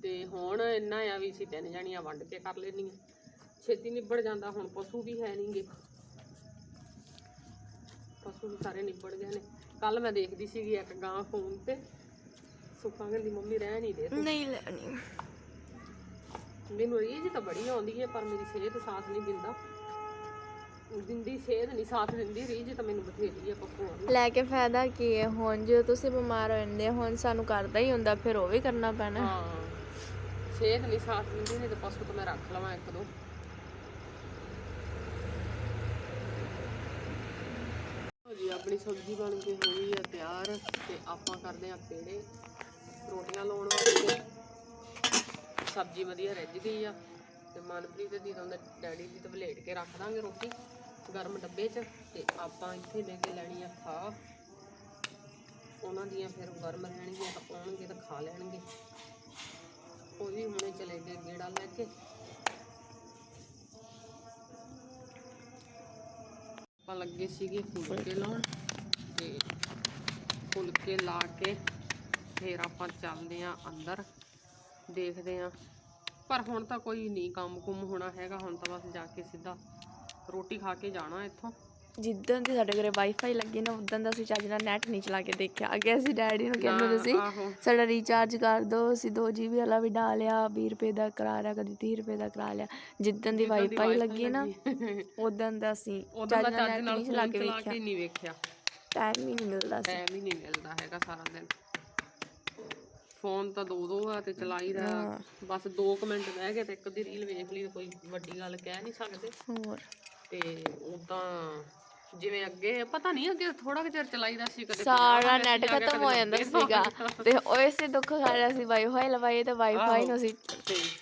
ਤੇ ਹੁਣ ਇੰਨਾ ਆ ਵੀ ਅਸੀਂ ਤਿੰਨ ਜਣੀਆਂ ਵੰਡ ਕੇ ਕਰ ਲੈਣੀਆਂ ਛੇਤੀ ਨਿਬੜ ਜਾਂਦਾ ਹੁਣ ਪਸ਼ੂ ਵੀ ਹੈ ਨਹੀਂਗੇ ਪਸ਼ੂ ਵੀ ਸਾਰੇ ਨਿਬੜ ਗਏ ਨੇ। ਕੱਲ ਮੈਂ ਦੇਖਦੀ ਸੀਗੀ ਇੱਕ ਗਾਂ ਫੋਨ ਤੇ। ਸੁੱਖਾ ਕਹਿੰਦੀ ਮੰਮੀ ਰਹਿ ਨਹੀਂ ਦੇ ਨਹੀਂ ਲੈਣੀ। ਮੈਨੂੰ ਰੀਝ ਤਾਂ ਬੜੀ ਆਉਂਦੀ ਹੈ ਪਰ ਮੇਰੀ ਸਿਹਤ ਸਾਥ ਨਹੀਂ ਦਿੰਦਾ। ਦਿੰਦੀ ਸਿਹਤ ਨਹੀਂ ਸਾਥ ਦਿੰਦੀ ਰੀਝ ਤਾਂ ਮੈਨੂੰ ਬਥੇਰੀ ਹੈ ਪਸ਼ੂਆਂ ਦੀ। ਲੈ ਕੇ ਫਾਇਦਾ ਕੀ ਹੈ? ਹੁਣ ਜੇ ਤੁਸੀਂ ਬਿਮਾਰ ਹੋ ਜਾਂਦੇ ਹੁਣ ਸਾਨੂੰ ਕਰਦਾ ਹੀ ਹੁੰਦਾ ਫਿਰ ਉਹ ਵੀ ਕਰਨਾ ਪੈਣਾ। ਹਾਂ। ਸਿਹਤ ਨਹੀਂ ਸਾਥ ਦਿੰਦੀ ਨਹੀਂ ਤਾਂ ਪਸ਼ੂ ਤਾਂ ਮੈਂ ਰੱਖ ਲਵਾਂ ਇੱਕ ਦੋ ਜੀ ਆਪਣੀ ਸਬਜ਼ੀ ਬਣ ਕੇ ਹੋ ਗਈ ਹੈ ਤਿਆਰ ਤੇ ਆਪਾਂ ਕਰਦੇ ਆ ਪੇੜੇ। ਰੋਟੀਆਂ ਲਾਉਣ ਵਾਸਤੇ। ਸਬਜ਼ੀ ਵਧੀਆ ਰਿੱਝ ਗਈ ਆ ਤੇ ਮਨਪ੍ਰੀਤ ਦੀ ਤਾਂ ਉਹਦੇ ਡੈਡੀ ਦੀ ਤਾਂ ਵਲੇਟ ਕੇ ਰੱਖ ਦਾਂਗੇ ਰੋਟੀ ਗਰਮ ਡੱਬੇ 'ਚ ਤੇ ਆਪਾਂ ਇੱਥੇ ਲੈ ਕੇ ਲੈਣੀ ਆ ਖਾ। ਉਹਨਾਂ ਦੀਆਂ ਫਿਰ ਗਰਮ ਰਹਿਣਗੀਆਂ ਤਾਂ ਆਉਣਗੇ ਤਾਂ ਖਾ ਲੈਣਗੇ। ਉਹ ਵੀ ਹੁਣੇ ਚਲੇ ਗਏ ਗੇੜਾ ਲੈ ਕੇ। ਆਪਾਂ ਲੱਗੇ ਸੀਗੇ ਫੁਲਕੇ ਲਾਉਣ ਤੇ ਫੁਲਕੇ ਲਾ ਕੇ ਫਿਰ ਆਪਾਂ ਚੱਲਦੇ ਆਂ ਅੰਦਰ, ਦੇਖਦੇ ਆਂ ਪਰ ਹੁਣ ਤਾਂ ਕੋਈ ਨਹੀਂ ਕੰਮ ਕੁਮ ਹੋਣਾ ਹੈਗਾ, ਹੁਣ ਤਾਂ ਬਸ ਜਾ ਕੇ ਸਿੱਧਾ ਰੋਟੀ ਖਾ ਕੇ ਜਾਣਾ ਇੱਥੋਂ। ਜਿੱਦਣ ਦੀ ਸਾਡੇ ਘਰੇ ਵਾਈਫਾਈ ਲੱਗੀ ਨਾ ਉਦੋਂ ਦਾ ਅਸੀਂ ਚੱਜ ਨਾਲ ਨੈਟ ਨਹੀਂ ਚਲਾ ਕੇ ਦੇਖਿਆ। ਅੱਗੇ ਅਸੀਂ ਡੈਡੀ ਨੂੰ ਕਹਿੰਦੇ ਹੁੰਦੇ ਸੀ ਸਾਡਾ ਰੀਚਾਰਜ ਕਰ ਦਿਓ ਅਸੀਂ 2 GB ਵਾਲਾ ਵੀ ਡਾਲਿਆ 20 ਰੁਪਏ ਦਾ ਕਰਾ ਲਿਆ ਕਦੀ 30 ਰੁਪਏ ਦਾ ਕਰਾ ਲਿਆ। ਜਿੱਦਣ ਦੀ ਵਾਈਫਾਈ ਲੱਗੀ ਨਾ ਉਦੋਂ ਦਾ ਅਸੀਂ ਚੱਜ ਨਾਲ ਨੈਟ ਨਹੀਂ ਚਲਾ ਕੇ ਵੇਖਿਆ। ਕੇ ਟਾਈਮ ਹੀ ਨਹੀਂ ਮਿਲਦਾ ਸੀ। ਟਾਈਮ ਹੀ ਨਹੀਂ ਮਿਲਦਾ ਹੈਗਾ ਸਾਰਾ ਦਿਨ। ਫੋਨ ਤਾਂ ਦੋ ਦੋ ਆ ਤੇ ਚਲਾਈਦਾ ਬਸ 2 ਮਿੰਟ ਬਹਿ ਗਏ ਤੇ ਇੱਕ ਦੀ ਰੀਲ ਵੇਖ ਲਈ ਕੋਈ ਵੱਡੀ ਗੱਲ ਕਹਿ ਨਹੀਂ ਸਕਦੇ। ਹੋਰ। ਤੇ ਉਦਾਂ ਜਿਵੇਂ ਅੱਗੇ ਪਤਾ ਨਹੀਂ ਅੱਗੇ ਥੋੜਾ ਕੁ ਚਿਰ ਚਲਾਈਦਾ ਸੀ ਕਦੇ ਸਾਰਾ ਨੈਟ ਖਤਮ ਹੋ ਜਾਂਦਾ ਸੀਗਾ। ਤੇ ਉਹ ਇਸੇ ਦੁੱਖ ਖਾ ਰਿਹਾ ਸੀ ਵਾਈਫਾਈ ਲਵਾਏ ਤੇ ਵਾਈਫਾਈ ਨੂੰ ਸੀ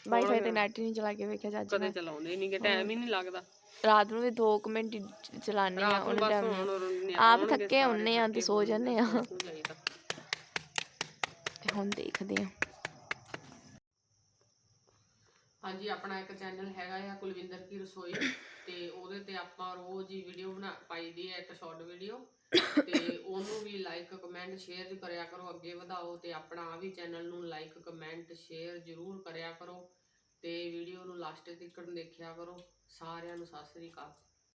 ਵਾਈਫਾਈ ਤੇ ਨੈਟ ਨਹੀਂ ਚਲਾ ਕੇ ਵੇਖਿਆ ਚੱਜ ਕਦੇ ਚਲਾਉਂਦੇ ਨਹੀਂਗੇ ਟਾਈਮ ਹੀ ਨਹੀਂ ਲੱਗਦਾ। ਰਾਤ ਨੂੰ ਵੀ 2 ਮਿੰਟ ਚਲਾਣੇ ਆ ਉਹਨੇ ਟਾਈਮ ਆਪ ਥੱਕੇ ਹੁੰਨੇ ਆ ਤੇ ਸੋ ਜਾਂਦੇ ਆ ਤੇ। ਹੁਣ ਦੇਖਦੇ ਆ ਹਾਂਜੀ ਆਪਣਾ ਇੱਕ ਚੈਨਲ ਹੈਗਾ ਆ ਕੁਲਵਿੰਦਰ ਕੀ ਰਸੋਈ। ਤੇ ਉਹਦੇ ਤੇ ਆਪਾਂ ਰੋਜ਼ ਹੀ ਵੀਡੀਓ ਬਣਾ ਪਾਈਦੀ ਹੈ ਇੱਕ ਸ਼ਾਰਟ ਵੀਡੀਓ ਤੇ ਉਹਨੂੰ ਵੀ ਲਾਈਕ ਕਮੈਂਟ ਸ਼ੇਅਰ ਕਰਿਆ ਕਰੋ, ਅੱਗੇ ਵਧਾਓ ਤੇ ਆਪਣਾ ਆ ਵੀ ਚੈਨਲ ਨੂੰ ਲਾਈਕ ਕਮੈਂਟ ਸ਼ੇਅਰ ਜ਼ਰੂਰ ਕਰਿਆ ਕਰੋ ਤੇ ਵੀਡੀਓ ਨੂੰ ਲਾਸਟ ਤੱਕ ਦੇਖਿਆ ਕਰੋ। ਸਾਰਿਆਂ ਨੂੰ ਸਤਿ ਸ੍ਰੀ ਅਕਾਲ।